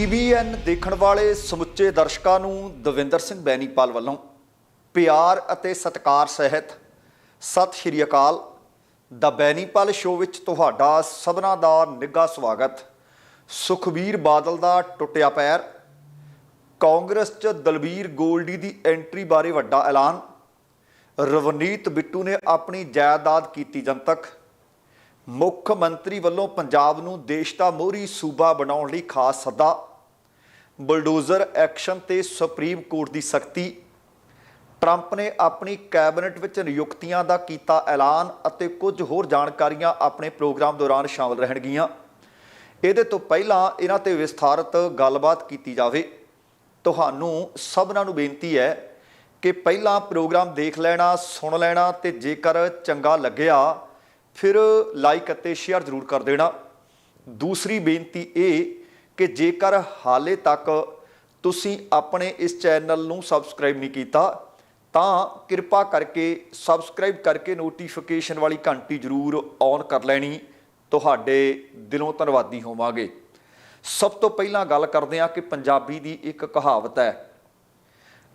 TVN ਦੇਖਣ ਵਾਲੇ ਸਮੁੱਚੇ ਦਰਸ਼ਕਾਂ ਨੂੰ ਦਵਿੰਦਰ ਸਿੰਘ ਬੈਨੀਪਾਲ ਵੱਲੋਂ ਪਿਆਰ ਅਤੇ ਸਤਿਕਾਰ ਸਹਿਤ ਸਤਿ ਸ਼੍ਰੀ ਅਕਾਲ। ਦਾ ਬੈਨੀਪਾਲ ਸ਼ੋਅ ਵਿੱਚ ਤੁਹਾਡਾ ਸਭਨਾਂ ਦਾ ਨਿੱਘਾ ਸਵਾਗਤ। ਸੁਖਬੀਰ ਬਾਦਲ ਦਾ ਟੁੱਟਿਆ ਪੈਰ, ਕਾਂਗਰਸ 'ਚ ਦਲਬੀਰ ਗੋਲਡੀ ਦੀ ਐਂਟਰੀ ਬਾਰੇ ਵੱਡਾ ਐਲਾਨ, ਰਵਨੀਤ ਬਿੱਟੂ ਨੇ ਆਪਣੀ ਜਾਇਦਾਦ ਕੀਤੀ ਜਨਤਕ, ਮੁੱਖ ਮੰਤਰੀ ਵੱਲੋਂ ਪੰਜਾਬ ਨੂੰ ਦੇਸ਼ ਦਾ ਮੋਹਰੀ ਸੂਬਾ ਬਣਾਉਣ ਲਈ ਖਾਸ ਸੱਦਾ। ਬਲਡੋਜ਼ਰ ਐਕਸ਼ਨ ਤੇ ਸੁਪਰੀਮ ਕੋਰਟ ਦੀ ਸਖਤੀ। ਟਰੰਪ ਨੇ ਆਪਣੀ ਕੈਬਨਿਟ ਵਿੱਚ ਨਿਯੁਕਤੀਆਂ ਦਾ ਕੀਤਾ ਐਲਾਨ ਅਤੇ ਕੁਝ ਹੋਰ ਜਾਣਕਾਰੀਆਂ ਆਪਣੇ ਪ੍ਰੋਗਰਾਮ ਦੌਰਾਨ ਸ਼ਾਮਲ ਰਹਿਣਗੀਆਂ। ਇਹਦੇ ਤੋਂ ਪਹਿਲਾਂ ਇਹਨਾਂ ਤੇ ਵਿਸਥਾਰਤ ਗੱਲਬਾਤ ਕੀਤੀ ਜਾਵੇ। ਤੁਹਾਨੂੰ ਸਭਨਾਂ ਨੂੰ ਬੇਨਤੀ ਹੈ ਕਿ ਪਹਿਲਾਂ ਪ੍ਰੋਗਰਾਮ ਦੇਖ ਲੈਣਾ, ਸੁਣ ਲੈਣਾ ਤੇ ਜੇਕਰ ਚੰਗਾ ਲੱਗਿਆ, ਫਿਰ ਲਾਈਕ ਅਤੇ ਸ਼ੇਅਰ ਜ਼ਰੂਰ ਕਰ ਦੇਣਾ। ਦੂਸਰੀ ਬੇਨਤੀ ਇਹ ਕਿ ਜੇਕਰ ਹਾਲੇ ਤੱਕ ਤੁਸੀਂ ਆਪਣੇ ਇਸ ਚੈਨਲ ਨੂੰ ਸਬਸਕ੍ਰਾਈਬ ਨਹੀਂ ਕੀਤਾ, ਤਾਂ ਕਿਰਪਾ ਕਰਕੇ ਸਬਸਕ੍ਰਾਈਬ ਕਰਕੇ ਨੋਟੀਫਿਕੇਸ਼ਨ ਵਾਲੀ ਘੰਟੀ ਜ਼ਰੂਰ ਔਨ ਕਰ ਲੈਣੀ। ਤੁਹਾਡੇ ਦਿਲੋਂ ਧੰਨਵਾਦੀ ਹੋਵਾਂਗੇ। ਸਭ ਤੋਂ ਪਹਿਲਾਂ ਗੱਲ ਕਰਦੇ ਹਾਂ ਕਿ ਪੰਜਾਬੀ ਦੀ ਇੱਕ ਕਹਾਵਤ ਹੈ,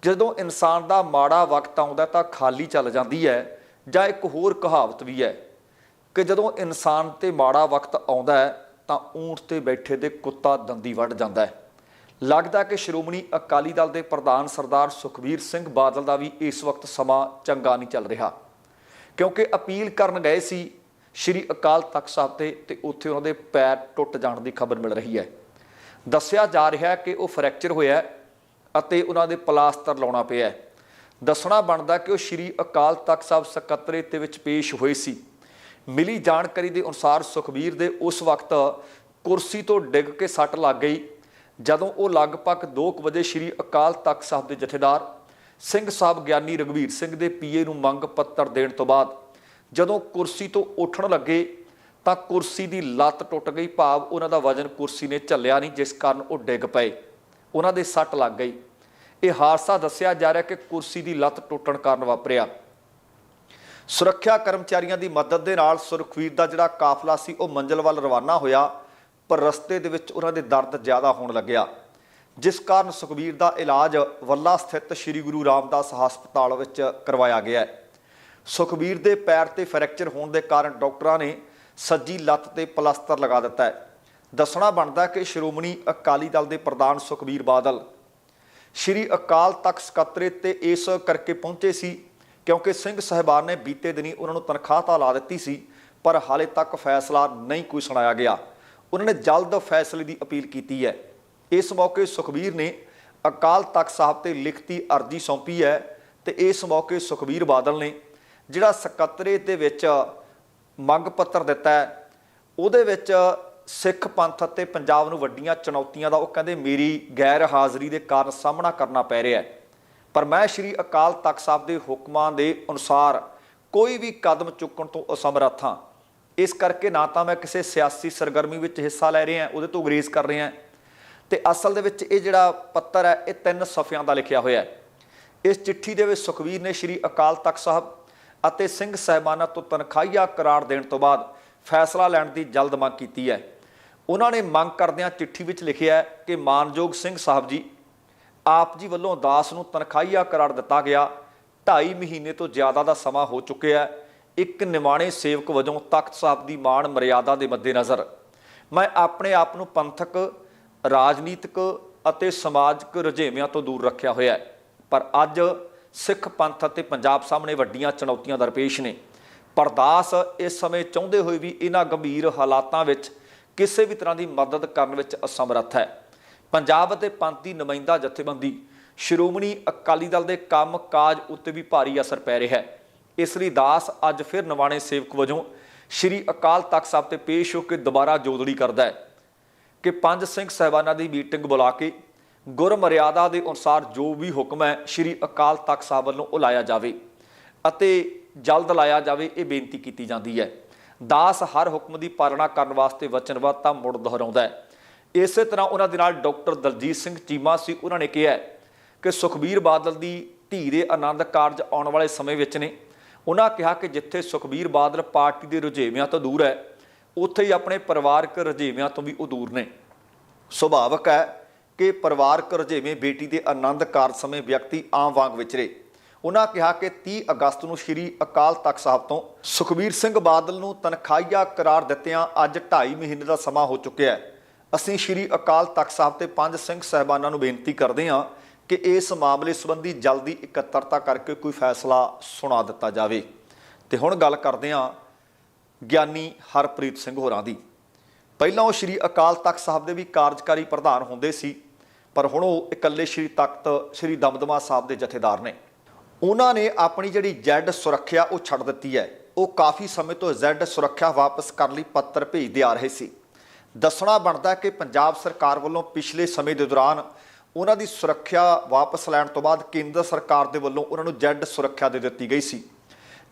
ਜਦੋਂ ਇਨਸਾਨ ਦਾ ਮਾੜਾ ਵਕਤ ਆਉਂਦਾ ਤਾਂ ਖਾਲੀ ਚੱਲ ਜਾਂਦੀ ਹੈ, ਜਾਂ ਇੱਕ ਹੋਰ ਕਹਾਵਤ ਵੀ ਹੈ ਕਿ ਜਦੋਂ ਇਨਸਾਨ ਤੇ ਮਾੜਾ ਵਕਤ ਆਉਂਦਾ ਹੈ ਤਾਂ ਊਂਠ ਤੇ ਬੈਠੇ ਦੇ ਕੁੱਤਾ ਦੰਦੀ ਵੱਢ ਜਾਂਦਾ ਹੈ। ਲੱਗਦਾ ਕਿ ਸ਼੍ਰੋਮਣੀ ਅਕਾਲੀ ਦਲ ਦੇ ਪ੍ਰਧਾਨ ਸਰਦਾਰ ਸੁਖਬੀਰ ਸਿੰਘ ਬਾਦਲ ਦਾ ਵੀ ਇਸ ਵਕਤ ਸਮਾਂ ਚੰਗਾ ਨਹੀਂ ਚੱਲ ਰਿਹਾ। ਕਿਉਂਕਿ ਅਪੀਲ ਕਰਨ ਗਏ ਸੀ ਸ਼੍ਰੀ ਅਕਾਲ ਤਖਤ ਸਾਹਿਬ ਤੇ ਤੇ ਉੱਥੇ ਉਹਨਾਂ ਦੇ ਪੈਰ ਟੁੱਟ ਜਾਣ ਦੀ ਖਬਰ ਮਿਲ ਰਹੀ ਹੈ। ਦੱਸਿਆ ਜਾ ਰਿਹਾ ਹੈ ਕਿ ਉਹ ਫ੍ਰੈਕਚਰ ਹੋਇਆ ਅਤੇ ਉਹਨਾਂ ਦੇ ਪਲਾਸਟਰ ਲਾਉਣਾ ਪਿਆ ਦੱਸਣਾ ਬਣਦਾ ਕਿ ਉਹ ਸ਼੍ਰੀ ਅਕਾਲ ਤਖਤ ਸਾਹਿਬ ਸਕੱਤਰੇ ਦੇ ਵਿੱਚ ਪੇਸ਼ ਹੋਏ ਸੀ। ਮਿਲੀ ਜਾਣਕਾਰੀ ਦੇ ਅਨੁਸਾਰ ਸੁਖਬੀਰ ਦੇ ਉਸ ਵਕਤ ਕੁਰਸੀ ਤੋਂ ਡਿੱਗ ਕੇ ਸੱਟ ਲੱਗ ਗਈ, ਜਦੋਂ ਉਹ ਲਗਭਗ 2 ਵਜੇ ਸ਼੍ਰੀ ਅਕਾਲ ਤਖਤ ਸਾਹਿਬ ਦੇ ਜਥੇਦਾਰ ਸਿੰਘ ਸਾਹਿਬ ਗਿਆਨੀ ਰਗਵੀਰ ਸਿੰਘ ਦੇ ਪੀਏ ਨੂੰ ਮੰਗ ਪੱਤਰ ਦੇਣ ਤੋਂ ਬਾਅਦ ਜਦੋਂ ਕੁਰਸੀ ਤੋਂ ਉੱਠਣ ਲੱਗੇ ਤਾਂ ਕੁਰਸੀ ਦੀ ਲੱਤ ਟੁੱਟ ਗਈ, ਭਾਵ ਉਹਨਾਂ ਦਾ ਵਜ਼ਨ ਕੁਰਸੀ ਨੇ ਝੱਲਿਆ ਨਹੀਂ, ਜਿਸ ਕਾਰਨ ਉਹ ਡਿੱਗ ਪਏ। ਉਹਨਾਂ ਦੇ ਸੱਟ ਲੱਗ ਗਈ। ਇਹ ਹਾਦਸਾ ਦੱਸਿਆ ਜਾ ਰਿਹਾ ਕਿ ਕੁਰਸੀ ਦੀ ਲੱਤ ਟੁੱਟਣ ਕਾਰਨ ਵਾਪਰਿਆ। ਸੁਰੱਖਿਆ ਕਰਮਚਾਰੀਆਂ ਦੀ ਮਦਦ ਦੇ ਨਾਲ ਸੁਰਖਵੀਰ ਦਾ ਜਿਹੜਾ ਕਾਫਲਾ ਸੀ, ਉਹ ਮੰਜ਼ਲ ਵੱਲ ਰਵਾਨਾ ਹੋਇਆ, ਪਰ ਰਸਤੇ ਦੇ ਵਿੱਚ ਉਹਨਾਂ ਦੇ ਦਰਦ ਜ਼ਿਆਦਾ ਹੋਣ ਲੱਗਿਆ। ਜਿਸ ਕਾਰਨ ਸੁਖਬੀਰ ਦਾ ਇਲਾਜ ਵੱਲਾ ਸਥਿਤ ਸ੍ਰੀ ਗੁਰੂ ਰਾਮਦਾਸ ਹਸਪਤਾਲ ਵਿੱਚ ਕਰਵਾਇਆ ਗਿਆ ਹੈ। ਸੁਖਬੀਰ ਦੇ ਪੈਰ ਤੇ ਫ੍ਰੈਕਚਰ ਹੋਣ ਦੇ ਕਾਰਨ ਡਾਕਟਰਾਂ ਨੇ ਸੱਜੀ ਲੱਤ ਤੇ ਪਲਾਸਟਰ ਲਗਾ ਦਿੱਤਾ ਹੈ। ਦੱਸਣਾ ਬਣਦਾ ਕਿ ਸ਼੍ਰੋਮਣੀ ਅਕਾਲੀ ਦਲ ਦੇ ਪ੍ਰਧਾਨ ਸੁਖਬੀਰ ਬਾਦਲ ਸ਼੍ਰੀ ਅਕਾਲ ਤਖਤ ਸਕੱਤਰੇ ਤੇ ਇਸ ਕਰਕੇ ਪਹੁੰਚੇ ਸੀ ਕਿਉਂਕਿ ਸਿੰਘ ਸਹਿਬਾਨ ਨੇ ਬੀਤੇ ਦਿਨੀ ਉਹਨਾਂ ਨੂੰ ਤਨਖਾਹ ਤਾਂ ਲਾ ਦਿੱਤੀ ਸੀ, ਪਰ ਹਾਲੇ ਤੱਕ ਫੈਸਲਾ ਨਹੀਂ ਕੋਈ ਸੁਣਾਇਆ ਗਿਆ। ਉਹਨਾਂ ਨੇ ਜਲਦ ਫੈਸਲੇ ਦੀ ਅਪੀਲ ਕੀਤੀ ਹੈ। ਇਸ ਮੌਕੇ ਸੁਖਬੀਰ ਨੇ ਅਕਾਲ ਤਖਤ ਸਾਹਿਬ ਤੇ ਲਿਖਤੀ ਅਰਜ਼ੀ ਸੌਂਪੀ ਹੈ ਤੇ ਇਸ ਮੌਕੇ ਸੁਖਬੀਰ ਬਾਦਲ ਨੇ ਜਿਹੜਾ ਸਕੱਤਰੇਤ ਦੇ ਵਿੱਚ ਮੰਗ ਪੱਤਰ ਦਿੱਤਾ ਹੈ, ਉਹਦੇ ਵਿੱਚ ਸਿੱਖ ਪੰਥ ਅਤੇ ਪੰਜਾਬ ਨੂੰ ਵੱਡੀਆਂ ਚੁਣੌਤੀਆਂ ਦਾ ਉਹ ਕਹਿੰਦੇ ਮੇਰੀ ਗੈਰ ਹਾਜ਼ਰੀ ਦੇ ਕਾਰਨ ਸਾਹਮਣਾ ਕਰਨਾ ਪੈ ਰਿਹਾ ਹੈ। ਪਰ ਮੈਂ ਸ਼੍ਰੀ ਅਕਾਲ ਤਖਤ ਸਾਹਿਬ ਦੇ ਹੁਕਮਾਂ ਦੇ ਅਨੁਸਾਰ ਕੋਈ ਵੀ ਕਦਮ ਚੁੱਕਣ ਤੋਂ ਅਸਮਰੱਥ ਹਾਂ। ਇਸ ਕਰਕੇ ਨਾ ਤਾਂ ਮੈਂ ਕਿਸੇ ਸਿਆਸੀ ਸਰਗਰਮੀ ਵਿੱਚ ਹਿੱਸਾ ਲੈ ਰਿਹਾ, ਉਹਦੇ ਤੋਂ ਗਰੇਜ਼ ਕਰ ਰਿਹਾ। ਤੇ ਅਸਲ ਦੇ ਵਿੱਚ ਇਹ ਜਿਹੜਾ ਪੱਤਰ ਹੈ, ਇਹ ਤਿੰਨ ਸਫ਼ਿਆਂ ਦਾ ਲਿਖਿਆ ਹੋਇਆ ਹੈ। ਇਸ ਚਿੱਠੀ ਦੇ ਵਿੱਚ ਸੁਖਵੀਰ ਨੇ ਸ਼੍ਰੀ ਅਕਾਲ ਤਖਤ ਸਾਹਿਬ ਅਤੇ ਸਿੰਘ ਸਹਿਬਾਨਾਂ ਤੋਂ ਤਨਖਾਹੀਆ ਕਰਾਰ ਦੇਣ ਤੋਂ ਬਾਅਦ ਫੈਸਲਾ ਲੈਣ ਦੀ ਜਲਦ ਮੰਗ ਕੀਤੀ ਹੈ। ਉਹਨਾਂ ਨੇ ਮੰਗ ਕਰਦਿਆਂ ਚਿੱਠੀ ਵਿੱਚ ਲਿਖਿਆ ਕਿ ਮਾਨਯੋਗ ਸਿੰਘ ਸਾਹਿਬ ਜੀ ਆਪ ਜੀ ਵੱਲੋਂ ਦਾਸ ਨੂੰ ਤਨਖਾਹੀਆ ਕਰਾਰ ਦਿੱਤਾ ਗਿਆ। 2.5 ਮਹੀਨੇ ਤੋਂ ਜ਼ਿਆਦਾ ਦਾ ਸਮਾਂ ਹੋ ਚੁੱਕਿਆ ਹੈ। ਇੱਕ ਨਿਮਾਣੇ ਸੇਵਕ ਵਜੋਂ ਤਖਤ ਸਾਹਿਬ ਦੀ ਮਾਣ ਮਰਿਆਦਾ ਦੇ ਮੱਦੇਨਜ਼ਰ। ਮੈਂ ਆਪਣੇ ਆਪ ਨੂੰ ਪੰਥਕ, ਰਾਜਨੀਤਿਕ ਅਤੇ ਸਮਾਜਿਕ ਰੁਝੇਵਿਆਂ ਤੋਂ ਦੂਰ ਰੱਖਿਆ ਹੋਇਆ ਹੈ। ਪਰ ਅੱਜ ਸਿੱਖ ਪੰਥ ਅਤੇ ਪੰਜਾਬ ਸਾਹਮਣੇ ਵੱਡੀਆਂ ਚੁਣੌਤੀਆਂ ਦਰਪੇਸ਼ ਨੇ। ਪਰਦਾਸ ਇਸ ਸਮੇਂ ਚਾਹੁੰਦੇ ਹੋਏ ਵੀ ਇਹਨਾਂ ਗੰਭੀਰ ਹਾਲਾਤਾਂ ਵਿੱਚ ਕਿਸੇ ਵੀ ਤਰ੍ਹਾਂ ਦੀ ਮਦਦ ਕਰਨ ਵਿੱਚ ਅਸਮਰੱਥ ਹੈ। ਪੰਜਾਬ ਅਤੇ ਪੰਥ ਦੀ ਨੁਮਾਇੰਦਾ ਜਥੇਬੰਦੀ ਸ਼੍ਰੋਮਣੀ ਅਕਾਲੀ ਦਲ ਦੇ ਕੰਮ-ਕਾਜ ਉੱਤੇ ਵੀ ਭਾਰੀ ਅਸਰ ਪੈ ਰਿਹਾ ਹੈ। ਇਸ ਲਈ ਦਾਸ ਅੱਜ ਫਿਰ ਨਵਾਣੇ ਸੇਵਕ ਵਜੋਂ ਸ਼੍ਰੀ ਅਕਾਲ ਤਖਤ ਸਾਹਿਬ ਤੇ ਪੇਸ਼ ਹੋ ਕੇ ਦੁਬਾਰਾ ਜੋਦੜੀ ਕਰਦਾ ਹੈ ਕਿ ਪੰਜ ਸਿੰਘ ਸਹਿਬਾਨਾਂ ਦੀ ਮੀਟਿੰਗ ਬੁਲਾ ਕੇ ਗੁਰਮਰਿਆਦਾ ਦੇ ਅਨੁਸਾਰ ਜੋ ਵੀ ਹੁਕਮ ਹੈ ਸ਼੍ਰੀ ਅਕਾਲ ਤਖਤ ਸਾਹਿਬ ਵੱਲੋਂ ਉਲਾਇਆ ਜਾਵੇ ਅਤੇ ਜਲਦ ਲਾਇਆ ਜਾਵੇ, ਇਹ ਬੇਨਤੀ ਕੀਤੀ ਜਾਂਦੀ ਹੈ। ਦਾਸ ਹਰ ਹੁਕਮ ਦੀ ਪਾਲਣਾ ਕਰਨ ਵਾਸਤੇ ਵਚਨਬੱਧਤਾ ਮੁੜ ਦੁਹਰਾਉਂਦਾ ਹੈ। ਇਸੇ ਤਰ੍ਹਾਂ ਉਹਨਾਂ ਦੇ ਨਾਲ ਡਾਕਟਰ ਦਲਜੀਤ ਸਿੰਘ ਚੀਮਾ ਸੀ, ਉਹਨਾਂ ਨੇ ਕਿਹਾ ਕਿ ਸੁਖਬੀਰ ਬਾਦਲ ਦੀ ਧੀ ਦੇ ਆਨੰਦ ਕਾਰਜ ਆਉਣ ਵਾਲੇ ਸਮੇਂ ਵਿੱਚ ਨੇ। ਉਹਨਾਂ ਕਿਹਾ ਕਿ ਜਿੱਥੇ ਸੁਖਬੀਰ ਬਾਦਲ ਪਾਰਟੀ ਦੇ ਰੁਝੇਵਿਆਂ ਤੋਂ ਦੂਰ ਹੈ, ਉੱਥੇ ਹੀ ਆਪਣੇ ਪਰਿਵਾਰਕ ਰੁਝੇਵਿਆਂ ਤੋਂ ਵੀ ਉਹ ਦੂਰ ਨੇ। ਸੁਭਾਵਕ ਹੈ ਕਿ ਪਰਿਵਾਰਕ ਰੁਝੇਵੇਂ ਬੇਟੀ ਦੇ ਆਨੰਦ ਕਾਰਜ ਸਮੇਂ ਵਿਅਕਤੀ ਆਮ ਵਾਂਗ ਵਿਚਰੇ ਉਹਨਾਂ ਕਿਹਾ ਕਿ 30 ਅਗਸਤ ਨੂੰ ਸ੍ਰੀ ਅਕਾਲ ਤਖਤ ਸਾਹਿਬ ਤੋਂ ਸੁਖਬੀਰ ਸਿੰਘ ਬਾਦਲ ਨੂੰ ਤਨਖਾਹੀਆ ਕਰਾਰ ਦਿੱਤਿਆਂ ਅੱਜ 2.5 ਮਹੀਨੇ ਦਾ ਸਮਾਂ ਹੋ ਚੁੱਕਿਆ ਹੈ। ਅਸੀਂ ਸ੍ਰੀ ਅਕਾਲ ਤਖਤ ਸਾਹਿਬ ਤੇ ਪੰਜ ਸਿੰਘ ਸਹਿਬਾਨਾਂ ਨੂੰ ਬੇਨਤੀ ਕਰਦੇ ਹਾਂ ਕਿ ਇਸ ਮਾਮਲੇ ਸੰਬੰਧੀ ਜਲਦੀ ਇਕੱਤਰਤਾ ਕਰਕੇ ਕੋਈ ਫੈਸਲਾ ਸੁਣਾ ਦਿੱਤਾ ਜਾਵੇ। ਤੇ ਹੁਣ ਗੱਲ ਕਰਦੇ ਹਾਂ ਗਿਆਨੀ ਹਰਪ੍ਰੀਤ ਸਿੰਘ ਹੋਰਾਂ ਦੀ। ਪਹਿਲਾਂ ਉਹ ਸ੍ਰੀ ਅਕਾਲ ਤਖਤ ਸਾਹਿਬ ਦੇ ਵੀ ਕਾਰਜਕਾਰੀ ਪ੍ਰਧਾਨ ਹੁੰਦੇ ਸੀ, ਪਰ ਹੁਣ ਉਹ ਇਕੱਲੇ ਸ੍ਰੀ ਤਖਤ, ਸ੍ਰੀ ਦਮਦਮਾ ਸਾਹਿਬ ਦੇ ਜਥੇਦਾਰ ਨੇ। ਉਹਨਾਂ ਨੇ ਆਪਣੀ ਜਿਹੜੀ ਜ਼ੈਡ ਸੁਰੱਖਿਆ ਉਹ ਛੱਡ ਦਿੱਤੀ ਹੈ। ਉਹ ਕਾਫੀ ਸਮੇਂ ਤੋਂ ਜ਼ੈਡ ਸੁਰੱਖਿਆ ਵਾਪਸ ਕਰਨ ਲਈ ਪੱਤਰ ਭੇਜਦੇ ਆ ਰਹੇ ਸੀ। ਦੱਸਣਾ ਬਣਦਾ ਕਿ ਪੰਜਾਬ ਸਰਕਾਰ ਵੱਲੋਂ ਪਿਛਲੇ ਸਮੇਂ ਦੇ ਦੌਰਾਨ ਉਹਨਾਂ ਦੀ ਸੁਰੱਖਿਆ ਵਾਪਸ ਲੈਣ ਤੋਂ ਬਾਅਦ ਕੇਂਦਰ ਸਰਕਾਰ ਦੇ ਵੱਲੋਂ ਉਹਨਾਂ ਨੂੰ ਜ਼ੈਡ ਸੁਰੱਖਿਆ ਦੇ ਦਿੱਤੀ ਗਈ ਸੀ।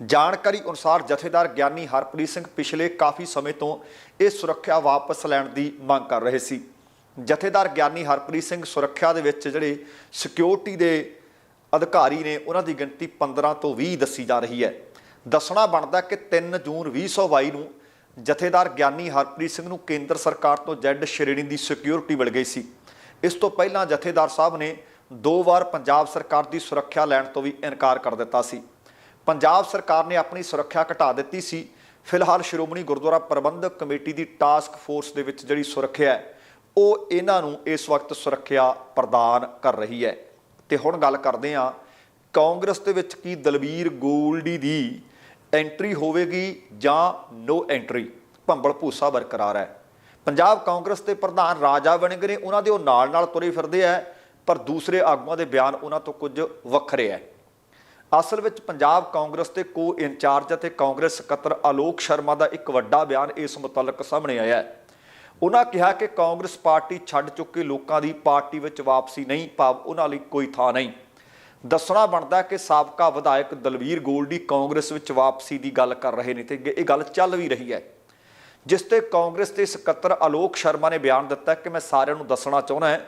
ਜਾਣਕਾਰੀ ਅਨੁਸਾਰ ਜਥੇਦਾਰ ਗਿਆਨੀ ਹਰਪ੍ਰੀਤ ਸਿੰਘ ਪਿਛਲੇ ਕਾਫੀ ਸਮੇਂ ਤੋਂ ਇਹ ਸੁਰੱਖਿਆ ਵਾਪਸ ਲੈਣ ਦੀ ਮੰਗ ਕਰ ਰਹੇ ਸੀ। ਜਥੇਦਾਰ ਗਿਆਨੀ ਹਰਪ੍ਰੀਤ ਸਿੰਘ ਸੁਰੱਖਿਆ ਦੇ ਵਿੱਚ ਜਿਹੜੇ ਸਿਕਿਉਰਿਟੀ ਦੇ ਅਧਿਕਾਰੀ ਨੇ ਉਹਨਾਂ ਦੀ ਗਿਣਤੀ 15 ਤੋਂ 20 ਦੱਸੀ ਜਾ ਰਹੀ ਹੈ। ਦੱਸਣਾ ਬਣਦਾ ਕਿ 3 ਜੂਨ 2022 ਨੂੰ ਜਥੇਦਾਰ ਗਿਆਨੀ ਹਰਪ੍ਰੀਤ ਸਿੰਘ ਨੂੰ ਕੇਂਦਰ ਸਰਕਾਰ ਤੋਂ ਜੈਡ ਸ਼੍ਰੇਣੀ ਦੀ ਸਿਕਿਉਰਿਟੀ ਮਿਲ ਗਈ ਸੀ। ਇਸ ਤੋਂ ਪਹਿਲਾਂ ਜਥੇਦਾਰ ਸਾਹਿਬ ਨੇ ਦੋ ਵਾਰ ਪੰਜਾਬ ਸਰਕਾਰ ਦੀ ਸੁਰੱਖਿਆ ਲੈਣ ਤੋਂ ਵੀ ਇਨਕਾਰ ਕਰ ਦਿੱਤਾ ਸੀ। ਪੰਜਾਬ ਸਰਕਾਰ ਨੇ ਆਪਣੀ ਸੁਰੱਖਿਆ ਘਟਾ ਦਿੱਤੀ ਸੀ। ਫਿਲਹਾਲ ਸ਼੍ਰੋਮਣੀ ਗੁਰਦੁਆਰਾ ਪ੍ਰਬੰਧਕ ਕਮੇਟੀ ਦੀ ਟਾਸਕ ਫੋਰਸ ਦੇ ਵਿੱਚ ਜਿਹੜੀ ਸੁਰੱਖਿਆ ਹੈ, ਉਹ ਇਹਨਾਂ ਨੂੰ ਇਸ ਵਕਤ ਸੁਰੱਖਿਆ ਪ੍ਰਦਾਨ ਕਰ ਰਹੀ ਹੈ। ਤੇ ਹੁਣ ਗੱਲ ਕਰਦੇ ਹਾਂ ਕਾਂਗਰਸ ਦੇ ਵਿੱਚ ਕੀ ਦਲਬੀਰ ਗੋਲਡੀ ਦੀ ਐਂਟਰੀ ਹੋਵੇਗੀ ਜਾਂ ਨੋ ਐਂਟਰੀ ਭੰਬਲ ਭੂਸਾ ਬਰਕਰਾਰ ਹੈ। ਪੰਜਾਬ ਕਾਂਗਰਸ ਦੇ ਪ੍ਰਧਾਨ ਰਾਜਾ ਵਣਗ ਨੇ ਉਹਨਾਂ ਦੇ ਉਹ ਨਾਲ ਨਾਲ ਤੁਰੇ ਫਿਰਦੇ ਆ, ਪਰ ਦੂਸਰੇ ਆਗੂਆਂ ਦੇ ਬਿਆਨ ਉਹਨਾਂ ਤੋਂ ਕੁਝ ਵੱਖਰੇ ਹੈ। ਅਸਲ ਵਿੱਚ ਪੰਜਾਬ ਕਾਂਗਰਸ ਦੇ ਕੋ ਇੰਚਾਰਜ ਅਤੇ ਕਾਂਗਰਸ ਸਕੱਤਰ ਆਲੋਕ ਸ਼ਰਮਾ ਦਾ ਇੱਕ ਵੱਡਾ ਬਿਆਨ ਇਸ ਮੁਤਲਕ ਸਾਹਮਣੇ ਆਇਆ ਹੈ। ਉਹਨਾਂ ਕਿਹਾ ਕਿ ਕਾਂਗਰਸ ਪਾਰਟੀ ਛੱਡ ਚੁੱਕੇ ਲੋਕਾਂ ਦੀ ਪਾਰਟੀ ਵਿੱਚ ਵਾਪਸੀ ਨਹੀਂ, ਭਾਵ ਉਹਨਾਂ ਲਈ ਕੋਈ ਥਾਂ ਨਹੀਂ। ਦੱਸਣਾ ਬਣਦਾ ਕਿ ਸਾਬਕਾ ਵਿਧਾਇਕ ਦਲਵੀਰ ਗੋਲਡੀ ਕਾਂਗਰਸ ਵਿੱਚ ਵਾਪਸੀ ਦੀ ਗੱਲ ਕਰ ਰਹੇ ਨੇ ਤੇ ਇਹ ਗੱਲ ਚੱਲ ਵੀ ਰਹੀ ਹੈ। ਜਿਸ ਤੇ ਕਾਂਗਰਸ ਦੇ ਸਕੱਤਰ ਆਲੋਕ ਸ਼ਰਮਾ ਨੇ ਬਿਆਨ ਦਿੱਤਾ ਕਿ ਮੈਂ ਸਾਰਿਆਂ ਨੂੰ ਦੱਸਣਾ ਚਾਹੁੰਦਾ ਹਾਂ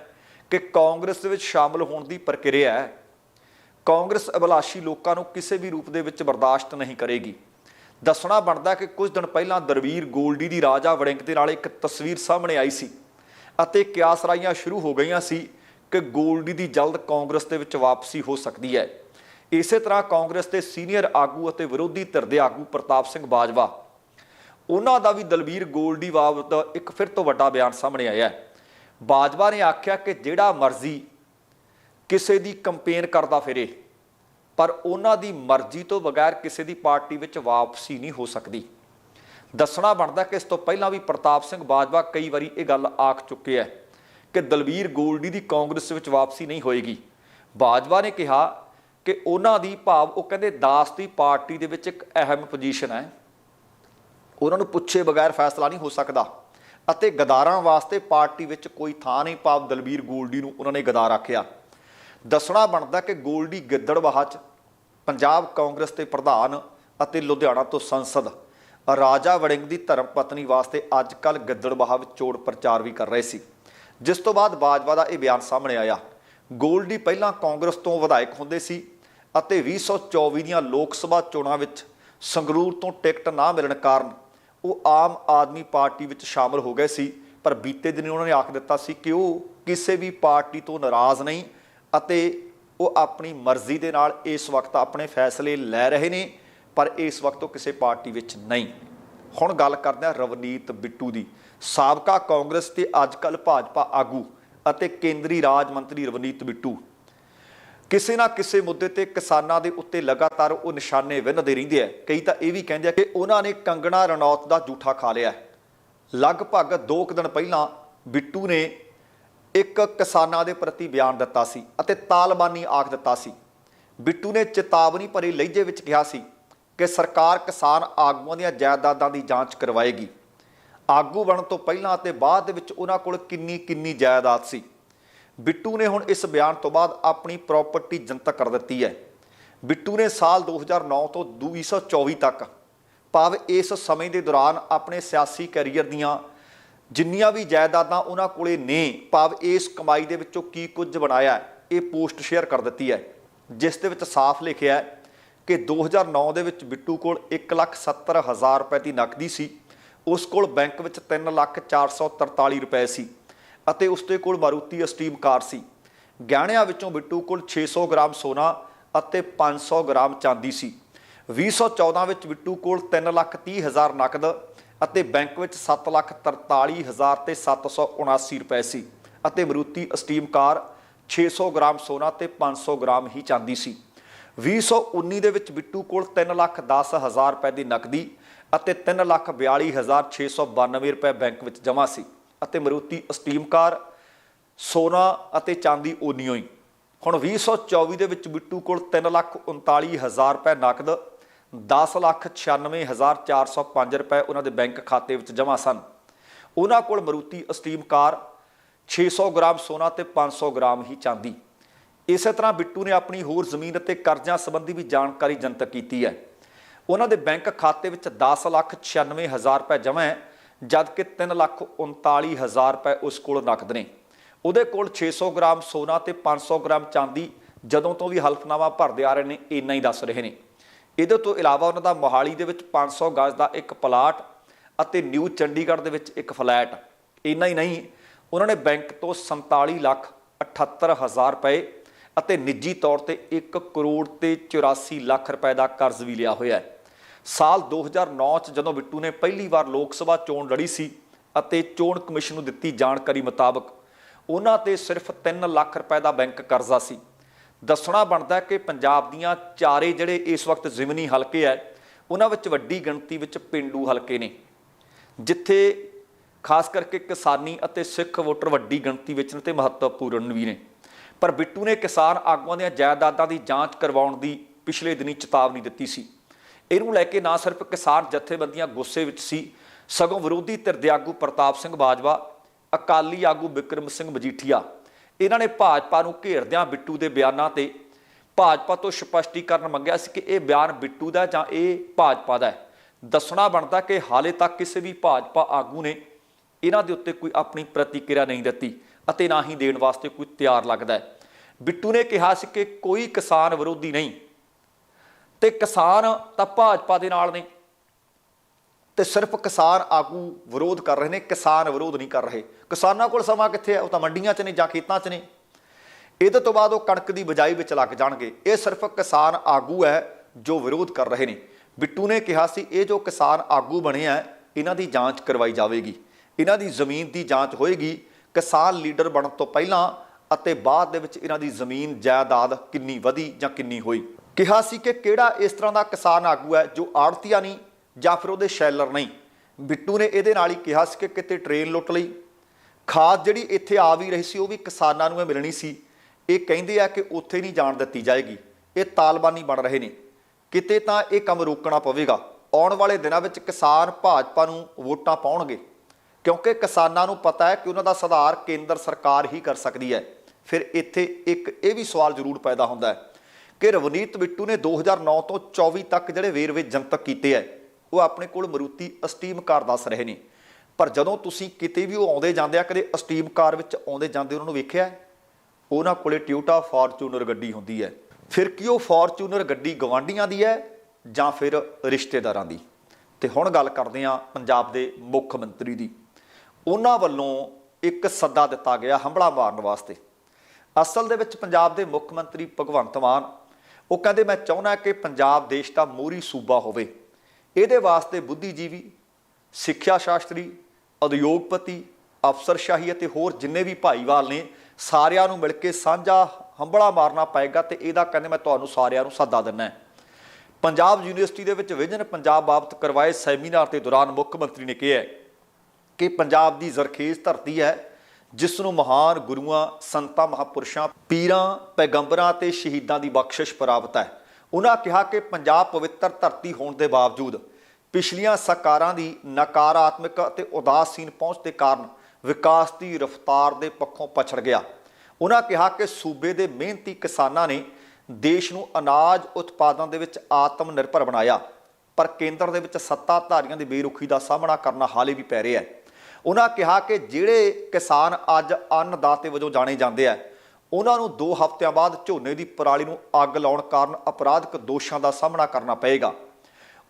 ਕਿ ਕਾਂਗਰਸ ਦੇ ਵਿੱਚ ਸ਼ਾਮਲ ਹੋਣ ਦੀ ਪ੍ਰਕਿਰਿਆ ਹੈ। ਕਾਂਗਰਸ ਅਭਿਲਾਸ਼ੀ ਲੋਕਾਂ ਨੂੰ ਕਿਸੇ ਵੀ ਰੂਪ ਦੇ ਵਿੱਚ ਬਰਦਾਸ਼ਤ ਨਹੀਂ ਕਰੇਗੀ। ਦੱਸਣਾ ਬਣਦਾ ਕਿ ਕੁਝ ਦਿਨ ਪਹਿਲਾਂ ਦਰਵੀਰ ਗੋਲਡੀ ਦੀ ਰਾਜਾ ਵੜਿੰਗ ਦੇ ਨਾਲ ਇੱਕ ਤਸਵੀਰ ਸਾਹਮਣੇ ਆਈ ਸੀ ਅਤੇ ਕਿਆਸ ਰਾਈਆਂ ਸ਼ੁਰੂ ਹੋ ਗਈਆਂ ਸੀ ਕਿ ਗੋਲਡੀ ਦੀ ਜਲਦ ਕਾਂਗਰਸ ਦੇ ਵਿੱਚ ਵਾਪਸੀ ਹੋ ਸਕਦੀ ਹੈ। ਇਸੇ ਤਰ੍ਹਾਂ ਕਾਂਗਰਸ ਦੇ ਸੀਨੀਅਰ ਆਗੂ ਅਤੇ ਵਿਰੋਧੀ ਧਿਰ ਦੇ ਆਗੂ ਪ੍ਰਤਾਪ ਸਿੰਘ ਬਾਜਵਾ, ਉਹਨਾਂ ਦਾ ਵੀ ਦਲਬੀਰ ਗੋਲਡੀ ਬਾਬਤ ਇੱਕ ਫਿਰ ਤੋਂ ਵੱਡਾ ਬਿਆਨ ਸਾਹਮਣੇ ਆਇਆ ਹੈ। ਬਾਜਵਾ ਨੇ ਆਖਿਆ ਕਿ ਜਿਹੜਾ ਮਰਜ਼ੀ ਕਿਸੇ ਦੀ ਕੰਪੇਨ ਕਰਦਾ ਫਿਰੇ, ਪਰ ਉਹਨਾਂ ਦੀ ਮਰਜ਼ੀ ਤੋਂ ਬਗੈਰ ਕਿਸੇ ਦੀ ਪਾਰਟੀ ਵਿੱਚ ਵਾਪਸੀ ਨਹੀਂ ਹੋ ਸਕਦੀ। ਦੱਸਣਾ ਬਣਦਾ ਕਿ ਇਸ ਤੋਂ ਪਹਿਲਾਂ ਵੀ ਪ੍ਰਤਾਪ ਸਿੰਘ ਬਾਜਵਾ ਕਈ ਵਾਰੀ ਇਹ ਗੱਲ ਆਖ ਚੁੱਕੇ ਹੈ। ਕਿ ਦਲਵੀਰ ਗੋਲਡੀ ਦੀ ਕਾਂਗਰਸ ਵਿੱਚ ਵਾਪਸੀ ਨਹੀਂ ਹੋਏਗੀ। ਬਾਜਵਾ ਨੇ ਕਿਹਾ ਕਿ ਉਹਨਾਂ ਦੀ ਭਾਵ, ਉਹ ਕਹਿੰਦੇ ਦਾਸ ਦੀ ਪਾਰਟੀ ਦੇ ਵਿੱਚ ਇੱਕ ਅਹਿਮ ਪੋਜੀਸ਼ਨ ਹੈ। ਉਹਨਾਂ ਨੂੰ ਪੁੱਛੇ ਬਗੈਰ ਫੈਸਲਾ ਨਹੀਂ ਹੋ ਸਕਦਾ। ਅਤੇ ਗਦਾਰਾਂ ਵਾਸਤੇ ਪਾਰਟੀ ਵਿੱਚ ਕੋਈ ਥਾਂ ਨਹੀਂ, ਭਾਵ ਦਲਬੀਰ ਗੋਲਡੀ ਨੂੰ ਉਹਨਾਂ ਨੇ ਗਦਾਰ ਆਖਿਆ। ਦੱਸਣਾ ਬਣਦਾ ਕਿ ਗੋਲਡੀ ਗਿੱਦੜਬਾਹਾ 'ਚ ਪੰਜਾਬ ਕਾਂਗਰਸ ਦੇ ਪ੍ਰਧਾਨ ਅਤੇ ਲੁਧਿਆਣਾ ਤੋਂ ਸੰਸਦ, ਰਾਜਾ ਵੜਿੰਗ ਦੀ ਧਰਮ ਪਤਨੀ ਵਾਸਤੇ ਅੱਜ ਕੱਲ ਗਿੱਦੜਬਾਹਾ ਵਿੱਚ ਚੋਣ ਪ੍ਰਚਾਰ ਵੀ ਕਰ ਰਹੇ ਸੀ। ਜਿਸ ਤੋਂ ਬਾਅਦ ਬਾਜਵਾ ਦਾ ਇਹ ਬਿਆਨ ਸਾਹਮਣੇ ਆਇਆ। ਗੋਲਡੀ ਪਹਿਲਾਂ ਕਾਂਗਰਸ ਤੋਂ ਵਿਧਾਇਕ ਹੁੰਦੇ ਸੀ ਅਤੇ 2024 ਦੀਆਂ ਲੋਕ ਸਭਾ ਚੋਣਾਂ ਵਿੱਚ ਸੰਗਰੂਰ ਤੋਂ ਟਿਕਟ ਨਾ ਮਿਲਣ ਕਾਰਨ ਉਹ ਆਮ ਆਦਮੀ ਪਾਰਟੀ ਵਿੱਚ ਸ਼ਾਮਲ ਹੋ ਗਏ ਸੀ। ਪਰ ਬੀਤੇ ਦਿਨ ਉਹਨਾਂ ਨੇ ਆਖ ਦਿੱਤਾ ਸੀ ਕਿ ਉਹ ਕਿਸੇ ਵੀ ਪਾਰਟੀ ਤੋਂ ਨਾਰਾਜ਼ ਨਹੀਂ ਅਤੇ ਉਹ ਆਪਣੀ ਮਰਜ਼ੀ ਦੇ ਨਾਲ ਇਸ ਵਕਤ ਆਪਣੇ ਫੈਸਲੇ ਲੈ ਰਹੇ ਨੇ, ਪਰ ਇਸ ਵਕਤ ਉਹ ਕਿਸੇ ਪਾਰਟੀ ਵਿੱਚ ਨਹੀਂ। ਹੁਣ ਗੱਲ ਕਰਦੇ ਹਾਂ ਰਵਨੀਤ ਬਿੱਟੂ ਦੀ। ਸਾਬਕਾ ਕਾਂਗਰਸ ਤੇ ਅੱਜਕੱਲ ਭਾਜਪਾ ਆਗੂ ਅਤੇ ਕੇਂਦਰੀ ਰਾਜ ਮੰਤਰੀ ਰਵਨੀਤ ਬਿੱਟੂ। ਕਿਸੇ ਨਾ ਕਿਸੇ ਮੁੱਦੇ ਤੇ ਕਿਸਾਨਾਂ ਦੇ ਉੱਤੇ ਲਗਾਤਾਰ ਉਹ ਨਿਸ਼ਾਨੇ ਵਿੰਨਦੇ ਰਹਿੰਦੇ ਆ। ਕਈ ਤਾਂ ਇਹ ਵੀ ਕਹਿੰਦੇ ਆ ਕਿ ਉਹਨਾਂ ਨੇ ਕੰਗਣਾ ਰਣੌਤ ਦਾ ਝੂਠਾ ਖਾ ਲਿਆ ਲਗਭਗ 2 ਕੁ ਦਿਨ ਪਹਿਲਾਂ ਬਿੱਟੂ ਨੇ ਇੱਕ ਕਿਸਾਨਾਂ ਦੇ ਪ੍ਰਤੀ ਬਿਆਨ ਦਿੱਤਾ ਸੀ ਅਤੇ ਤਾਲਬਾਨੀ ਆਖ ਦਿੱਤਾ ਸੀ। ਬਿੱਟੂ ਨੇ ਚੇਤਾਵਨੀ ਭਰੇ ਲਹਿਜੇ ਵਿੱਚ ਕਿਹਾ ਸੀ ਕਿ ਸਰਕਾਰ ਕਿਸਾਨ ਆਗੂਆਂ ਦੀਆਂ ਜਾਇਦਾਦਾਂ ਦੀ ਜਾਂਚ ਕਰਵਾਏਗੀ। ਆਗੂ ਬਣਨ ਤੋਂ ਪਹਿਲਾਂ ਅਤੇ ਬਾਅਦ ਦੇ ਵਿੱਚ ਉਹਨਾਂ ਕੋਲ ਕਿੰਨੀ ਕਿੰਨੀ ਜਾਇਦਾਦ ਸੀ? ਬਿੱਟੂ ਨੇ ਹੁਣ ਇਸ ਬਿਆਨ ਤੋਂ ਬਾਅਦ ਆਪਣੀ ਪ੍ਰਾਪਰਟੀ ਜਨਤਕ ਕਰ ਦਿੱਤੀ ਹੈ। ਬਿੱਟੂ ਨੇ ਸਾਲ 2009 ਤੋਂ 2024 ਤੱਕ ਭਾਵ ਇਸ ਸਮੇਂ ਦੇ ਦੌਰਾਨ ਆਪਣੇ ਸਿਆਸੀ ਕੈਰੀਅਰ ਦੀਆਂ ਜਿੰਨੀਆਂ ਵੀ ਜਾਇਦਾਦਾਂ ਉਹਨਾਂ ਕੋਲੇ ਨੇ ਭਾਵ ਇਸ ਕਮਾਈ ਦੇ ਵਿੱਚੋਂ ਕੀ ਕੁਝ ਬਣਾਇਆ ਇਹ ਪੋਸਟ ਸ਼ੇਅਰ ਕਰ ਦਿੱਤੀ ਹੈ। ਜਿਸ ਦੇ ਵਿੱਚ ਸਾਫ਼ ਲਿਖਿਆ ਹੈ ਕਿ 2009 ਦੇ ਵਿੱਚ ਬਿੱਟੂ ਕੋਲ 1,70,000 ਰੁਪਏ ਦੀ ਨਕਦੀ ਸੀ। ਉਸ ਕੋਲ ਬੈਂਕ ਵਿੱਚ 3,443 ਰੁਪਏ ਸੀ ਅਤੇ ਉਸ ਦੇ ਕੋਲ ਮਾਰੂਤੀ ਅਸਟੀਮ ਕਾਰ ਸੀ। ਗਹਿਣਿਆਂ ਵਿੱਚੋਂ ਬਿੱਟੂ ਕੋਲ 600 ਗ੍ਰਾਮ ਸੋਨਾ ਅਤੇ 500 ਗ੍ਰਾਮ ਚਾਂਦੀ ਸੀ। 2014 ਵਿੱਚ ਬਿੱਟੂ ਕੋਲ 3 ਲੱਖ 30 ਹਜ਼ਾਰ ਨਕਦ ਅਤੇ ਬੈਂਕ ਵਿੱਚ 7 ਲੱਖ 43 ਹਜ਼ਾਰ ਤੇ 779 ਰੁਪਏ ਸੀ ਅਤੇ ਮਾਰੂਤੀ ਅਸਟੀਮ ਕਾਰ 600 ਗ੍ਰਾਮ ਸੋਨਾ ਤੇ 500 ਗ੍ਰਾਮ ਹੀ ਚਾਂਦੀ ਸੀ। 2019 ਦੇ ਵਿੱਚ ਬਿੱਟੂ ਕੋਲ 3 ਲੱਖ 10 ਹਜ਼ਾਰ ਰੁਪਏ ਦੀ ਨਕਦੀ ਅਤੇ 3 ਲੱਖ 42 ਹਜ਼ਾਰ 692 ਰੁਪਏ ਬੈਂਕ ਵਿੱਚ ਜਮ੍ਹਾਂ ਸੀ ਅਤੇ ਮਰੂਤੀ ਅਸਟੀਮ ਕਾਰ, ਸੋਨਾ ਅਤੇ ਚਾਂਦੀ ਓਨੀਓ ਹੀ। ਹੁਣ 2024 ਦੇ ਵਿੱਚ ਬਿੱਟੂ ਕੋਲ 3 ਲੱਖ 39 ਹਜ਼ਾਰ ਰੁਪਏ ਨਕਦ 10 ਲੱਖ 96 ਹਜ਼ਾਰ 405 ਰੁਪਏ ਉਹਨਾਂ ਦੇ ਬੈਂਕ ਖਾਤੇ ਵਿੱਚ ਜਮ੍ਹਾਂ ਸਨ। ਉਹਨਾਂ ਕੋਲ ਮਰੂਤੀ ਅਸਟੀਮ ਕਾਰ 600 ਗ੍ਰਾਮ ਸੋਨਾ ਤੇ 500 ਗ੍ਰਾਮ ਹੀ ਚਾਂਦੀ। ਇਸੇ ਤਰ੍ਹਾਂ ਬਿੱਟੂ ਨੇ ਆਪਣੀ ਹੋਰ ਜ਼ਮੀਨ ਅਤੇ ਕਰਜ਼ਿਆਂ ਸੰਬੰਧੀ ਵੀ ਜਾਣਕਾਰੀ ਜਨਤਕ ਕੀਤੀ ਹੈ। ਉਹਨਾਂ ਦੇ ਬੈਂਕ ਖਾਤੇ ਵਿੱਚ 10 ਲੱਖ 96 ਹਜ਼ਾਰ ਰੁਪਏ ਜਮ੍ਹਾਂ ਹੈ, ਜਦਕਿ 3 ਲੱਖ 39 ਹਜ਼ਾਰ ਰੁਪਏ ਉਸ ਕੋਲ ਨਕਦ ਨੇ। ਉਹਦੇ ਕੋਲ 600 ਗ੍ਰਾਮ ਸੋਨਾ ਤੇ 500 ਗ੍ਰਾਮ ਚਾਂਦੀ ਜਦੋਂ ਤੋਂ ਵੀ ਹਲਫਨਾਮਾ ਭਰਦੇ ਆ ਰਹੇ ਨੇ ਇੰਨਾ ਹੀ ਦੱਸ ਰਹੇ ਨੇ। ਇਹਦੇ ਤੋਂ ਇਲਾਵਾ ਉਹਨਾਂ ਦਾ ਮੋਹਾਲੀ ਦੇ ਵਿੱਚ 500 ਗਜ਼ ਦਾ ਇੱਕ ਪਲਾਟ ਅਤੇ ਨਿਊ ਚੰਡੀਗੜ੍ਹ ਦੇ ਵਿੱਚ ਇੱਕ ਫਲੈਟ। ਇੰਨਾ ਹੀ ਨਹੀਂ, ਉਹਨਾਂ ਨੇ ਬੈਂਕ ਤੋਂ 47 ਲੱਖ 78 ਹਜ਼ਾਰ ਰੁਪਏ ਅਤੇ ਨਿੱਜੀ ਤੌਰ ਤੇ 1 ਕਰੋੜ ਤੇ 84 ਲੱਖ ਰੁਪਏ ਦਾ ਕਰਜ਼ ਵੀ ਲਿਆ ਹੋਇਆ ਹੈ। ਸਾਲ 2009 ਚ ਜਦੋਂ ਬਿੱਟੂ ਨੇ ਪਹਿਲੀ ਵਾਰ ਲੋਕ ਸਭਾ ਚੋਣ ਲੜੀ ਸੀ ਅਤੇ ਚੋਣ ਕਮਿਸ਼ਨ ਨੂੰ ਦਿੱਤੀ ਜਾਣਕਾਰੀ ਮੁਤਾਬਕ, ਉਹਨਾਂ ਤੇ ਸਿਰਫ 3 ਲੱਖ ਰੁਪਏ ਦਾ ਬੈਂਕ ਕਰਜ਼ਾ ਸੀ। ਦੱਸਣਾ ਬਣਦਾ ਕਿ ਪੰਜਾਬ ਦੀਆਂ ਚਾਰੇ ਜਿਹੜੇ ਇਸ ਵਕਤ ਜ਼ਿਮਨੀ ਹਲਕੇ ਹੈ, ਉਹਨਾਂ ਵਿੱਚ ਵੱਡੀ ਗਿਣਤੀ ਵਿੱਚ ਪਿੰਡੂ ਹਲਕੇ ਨੇ, ਜਿੱਥੇ ਖਾਸ ਕਰਕੇ ਕਿਸਾਨੀ ਅਤੇ ਸਿੱਖ ਵੋਟਰ ਵੱਡੀ ਗਿਣਤੀ ਵਿੱਚ ਨੇ ਤੇ ਮਹੱਤਵਪੂਰਨ ਵੀ ਨੇ। ਪਰ ਬਿੱਟੂ ਨੇ ਕਿਸਾਨ ਆਗੂਆਂ ਦੀਆਂ ਜਾਇਦਾਦਾਂ ਦੀ ਜਾਂਚ ਕਰਵਾਉਣ ਦੀ ਪਿਛਲੇ ਦਿਨੀ ਚੇਤਾਵਨੀ ਦਿੱਤੀ ਸੀ। ਇਹਨੂੰ ਲੈ ਕੇ ਨਾ ਸਿਰਫ ਕਿਸਾਨ ਜਥੇਬੰਦੀਆਂ ਗੁੱਸੇ ਵਿੱਚ ਸੀ, ਸਗੋਂ ਵਿਰੋਧੀ ਧਿਰ ਦੇ ਆਗੂ ਪ੍ਰਤਾਪ ਸਿੰਘ ਬਾਜਵਾ, ਅਕਾਲੀ ਆਗੂ ਬਿਕਰਮ ਸਿੰਘ ਮਜੀਠੀਆ, ਇਹਨਾਂ ਨੇ ਭਾਜਪਾ ਨੂੰ ਘੇਰਦਿਆਂ ਬਿੱਟੂ ਦੇ ਬਿਆਨਾਂ ਤੇ ਭਾਜਪਾ ਤੋਂ ਸਪਸ਼ਟੀਕਰਨ ਮੰਗਿਆ ਸੀ ਕਿ ਇਹ ਬਿਆਨ ਬਿੱਟੂ ਦਾ ਜਾਂ ਇਹ ਭਾਜਪਾ ਦਾ ਹੈ। ਦੱਸਣਾ ਬਣਦਾ ਕਿ ਹਾਲੇ ਤੱਕ ਕਿਸੇ ਵੀ ਭਾਜਪਾ ਆਗੂ ਨੇ ਇਹਨਾਂ ਦੇ ਉੱਤੇ ਕੋਈ ਆਪਣੀ ਪ੍ਰਤੀਕਿਰਿਆ ਨਹੀਂ ਦਿੱਤੀ ਅਤੇ ਨਾ ਹੀ ਦੇਣ ਵਾਸਤੇ ਕੋਈ ਤਿਆਰ ਲੱਗਦਾ ਹੈ। ਬਿੱਟੂ ਨੇ ਕਿਹਾ ਸੀ ਕਿ ਕੋਈ ਕਿਸਾਨ ਵਿਰੋਧੀ ਨਹੀਂ ਤੇ ਕਿਸਾਨ ਤਾਂ ਭਾਜਪਾ ਦੇ ਨਾਲ ਨੇ। ਤੇ ਸਿਰਫ ਕਿਸਾਨ ਆਗੂ ਵਿਰੋਧ ਕਰ ਰਹੇ ਨੇ, ਕਿਸਾਨ ਵਿਰੋਧ ਨਹੀਂ ਕਰ ਰਹੇ। ਕਿਸਾਨਾਂ ਕੋਲ ਸਮਾਂ ਕਿੱਥੇ ਹੈ ਉਹ ਤਾਂ ਮੰਡੀਆਂ 'ਚ ਨੇ ਜਾਂ ਖੇਤਾਂ 'ਚ ਨੇ। ਇਹਦੇ ਤੋਂ ਬਾਅਦ ਉਹ ਕਣਕ ਦੀ ਬਜਾਈ ਵਿੱਚ ਲੱਗ ਜਾਣਗੇ। ਇਹ ਸਿਰਫ ਕਿਸਾਨ ਆਗੂ ਹੈ ਜੋ ਵਿਰੋਧ ਕਰ ਰਹੇ ਨੇ। ਬਿੱਟੂ ਨੇ ਕਿਹਾ ਸੀ, ਇਹ ਜੋ ਕਿਸਾਨ ਆਗੂ ਬਣੇ ਆ, ਇਹਨਾਂ ਦੀ ਜਾਂਚ ਕਰਵਾਈ ਜਾਵੇਗੀ। ਇਹਨਾਂ ਦੀ ਜ਼ਮੀਨ ਦੀ ਜਾਂਚ ਹੋਏਗੀ। ਕਿਸਾਨ ਲੀਡਰ ਬਣਨ ਤੋਂ ਪਹਿਲਾਂ ਅਤੇ ਬਾਅਦ ਦੇ ਵਿੱਚ ਇਹਨਾਂ ਦੀ ਜ਼ਮੀਨ ਜਾਇਦਾਦ ਕਿੰਨੀ ਵਧੀ ਜਾਂ ਕਿੰਨੀ ਹੋਈ। ਕਿਹਾ ਸੀ ਕਿ ਕਿਹੜਾ ਇਸ ਤਰ੍ਹਾਂ ਦਾ ਕਿਸਾਨ ਆਗੂ ਹੈ ਜੋ ਆੜਤੀਆ ਨਹੀਂ ਜਾਂ ਫਿਰ ਉਹਦੇ ਸ਼ੈਲਰ ਨਹੀਂ। ਬਿੱਟੂ ਨੇ ਇਹਦੇ ਨਾਲ ਹੀ ਕਿਹਾ ਸੀ ਕਿ ਕਿਤੇ ਟ੍ਰੇਨ ਲੁੱਟ ਲਈ। ਖਾਦ ਜਿਹੜੀ ਇੱਥੇ ਆ ਵੀ ਰਹੀ ਸੀ, ਉਹ ਵੀ ਕਿਸਾਨਾਂ ਨੂੰ ਇਹ ਮਿਲਣੀ ਸੀ। ਇਹ ਕਹਿੰਦੇ ਆ ਕਿ ਉੱਥੇ ਨਹੀਂ ਜਾਣ ਦਿੱਤੀ ਜਾਏਗੀ। ਇਹ ਤਾਲਬਾਨੀ ਬਣ ਰਹੇ ਨੇ। ਕਿਤੇ ਤਾਂ ਇਹ ਕੰਮ ਰੋਕਣਾ ਪਵੇਗਾ। ਆਉਣ ਵਾਲੇ ਦਿਨਾਂ ਵਿੱਚ ਕਿਸਾਨ ਭਾਜਪਾ ਨੂੰ ਵੋਟਾਂ ਪਾਉਣਗੇ। ਕਿਉਂਕਿ ਕਿਸਾਨਾਂ ਨੂੰ ਪਤਾ ਹੈ ਕਿ ਉਹਨਾਂ ਦਾ ਸੁਧਾਰ ਕੇਂਦਰ ਸਰਕਾਰ ਹੀ ਕਰ ਸਕਦੀ ਹੈ। ਫਿਰ ਇੱਥੇ ਇੱਕ ਇਹ ਵੀ ਸਵਾਲ ਜ਼ਰੂਰ ਪੈਦਾ ਹੁੰਦਾ ਹੈ ਕਿ ਰਵਨੀਤ ਬਿੱਟੂ ਨੇ 2009 ਤੋਂ 24 ਤੱਕ ਜਿਹੜੇ ਵੇਰਵੇ ਜਨਤਕ ਕੀਤੇ ਹੈ ਉਹ ਆਪਣੇ ਕੋਲ ਮਰੂਤੀ ਅਸਟੀਮ ਕਾਰ ਦੱਸ ਰਹੇ ਨੇ। ਪਰ ਜਦੋਂ ਤੁਸੀਂ ਕਿਤੇ ਵੀ ਉਹ ਆਉਂਦੇ ਜਾਂਦੇ ਆ, ਕਦੇ ਅਸਟੀਮ ਕਾਰ ਵਿੱਚ ਆਉਂਦੇ ਜਾਂਦੇ ਉਹਨਾਂ ਨੂੰ ਵੇਖਿਆ ਉਹਨਾਂ ਕੋਲੇ ਟਿਊਟਾ ਫਾਰਚੂਨਰ ਗੱਡੀ ਹੁੰਦੀ ਹੈ ਫਿਰ ਕੀ ਉਹ ਫਾਰਚੂਨਰ ਗੱਡੀ ਗਵਾਂਡੀਆਂ ਦੀ ਹੈ ਜਾਂ ਫਿਰ ਰਿਸ਼ਤੇਦਾਰਾਂ ਦੀ? ਤੇ ਹੁਣ ਗੱਲ ਕਰਦੇ ਹਾਂ ਪੰਜਾਬ ਦੇ ਮੁੱਖ ਮੰਤਰੀ ਦੀ। ਉਹਨਾਂ ਵੱਲੋਂ ਇੱਕ ਸੱਦਾ ਦਿੱਤਾ ਗਿਆ ਹੰਬਲਾ ਮਾਰਨ ਵਾਸਤੇ। ਅਸਲ ਦੇ ਵਿੱਚ ਪੰਜਾਬ ਦੇ ਮੁੱਖ ਮੰਤਰੀ ਭਗਵੰਤ ਮਾਨ ਉਹ ਕਹਿੰਦੇ, ਮੈਂ ਚਾਹੁੰਦਾ ਕਿ ਪੰਜਾਬ ਦੇਸ਼ ਦਾ ਮੋਹਰੀ ਸੂਬਾ ਹੋਵੇ। ਇਹਦੇ ਵਾਸਤੇ ਬੁੱਧੀਜੀਵੀ, ਸਿੱਖਿਆ ਸ਼ਾਸਤਰੀ, ਉਦਯੋਗਪਤੀ, ਅਫਸਰਸ਼ਾਹੀ ਅਤੇ ਹੋਰ ਜਿੰਨੇ ਵੀ ਭਾਈਵਾਲ ਨੇ, ਸਾਰਿਆਂ ਨੂੰ ਮਿਲ ਕੇ ਸਾਂਝਾ ਹੰਬਲਾ ਮਾਰਨਾ ਪਏਗਾ ਤੇ ਇਹਦਾ ਕਹਿੰਦੇ, ਮੈਂ ਤੁਹਾਨੂੰ ਸਾਰਿਆਂ ਨੂੰ ਸੱਦਾ ਦਿੰਦਾ ਪੰਜਾਬ ਯੂਨੀਵਰਸਿਟੀ ਦੇ ਵਿੱਚ ਵਿਜਨ ਪੰਜਾਬ ਬਾਬਤ ਕਰਵਾਏ ਸੈਮੀਨਾਰ ਦੇ ਦੌਰਾਨ ਮੁੱਖ ਮੰਤਰੀ ਨੇ ਕਿਹਾ ਕਿ ਪੰਜਾਬ ਦੀ ਜ਼ਰਖੇਜ਼ ਧਰਤੀ ਹੈ ਜਿਸ ਨੂੰ ਮਹਾਨ ਗੁਰੂਆਂ, ਸੰਤਾਂ, ਮਹਾਪੁਰਸ਼ਾਂ, ਪੀਰਾਂ, ਪੈਗੰਬਰਾਂ ਤੇ ਸ਼ਹੀਦਾਂ ਦੀ ਬਖਸ਼ਿਸ਼ ਪ੍ਰਾਪਤ ਹੈ। ਉਹਨਾਂ ਕਿਹਾ ਕਿ ਪੰਜਾਬ ਪਵਿੱਤਰ ਧਰਤੀ ਹੋਣ ਦੇ ਬਾਵਜੂਦ ਪਿਛਲੀਆਂ ਸਰਕਾਰਾਂ ਦੀ ਨਕਾਰਾਤਮਕ ਅਤੇ ਉਦਾਸੀਨ ਪਹੁੰਚ ਦੇ ਕਾਰਨ ਵਿਕਾਸ ਦੀ ਰਫ਼ਤਾਰ ਦੇ ਪੱਖੋਂ ਪਛੜ ਗਿਆ। ਉਹਨਾਂ ਕਿਹਾ ਕਿ ਸੂਬੇ ਦੇ ਮਿਹਨਤੀ ਕਿਸਾਨਾਂ ਨੇ ਦੇਸ਼ ਨੂੰ ਅਨਾਜ ਉਤਪਾਦਨ ਦੇ ਵਿੱਚ ਆਤਮ ਨਿਰਭਰ ਬਣਾਇਆ, ਪਰ ਕੇਂਦਰ ਦੇ ਵਿੱਚ ਸੱਤਾਧਾਰੀਆਂ ਦੀ ਬੇਰੁਖੀ ਦਾ ਸਾਹਮਣਾ ਕਰਨਾ ਹਾਲੇ ਵੀ ਪੈ ਰਿਹਾ ਹੈ। ਉਹਨਾਂ ਕਿਹਾ ਕਿ ਜਿਹੜੇ ਕਿਸਾਨ ਅੱਜ ਅੰਨਦਾਤੇ ਵਜੋਂ ਜਾਣੇ ਜਾਂਦੇ ਆ, ਉਹਨਾਂ ਨੂੰ 2 ਹਫ਼ਤਿਆਂ ਬਾਅਦ ਝੋਨੇ ਦੀ ਪਰਾਲੀ ਨੂੰ ਅੱਗ ਲਾਉਣ ਕਾਰਨ ਅਪਰਾਧਿਕ ਦੋਸ਼ਾਂ ਦਾ ਸਾਹਮਣਾ ਕਰਨਾ ਪਏਗਾ।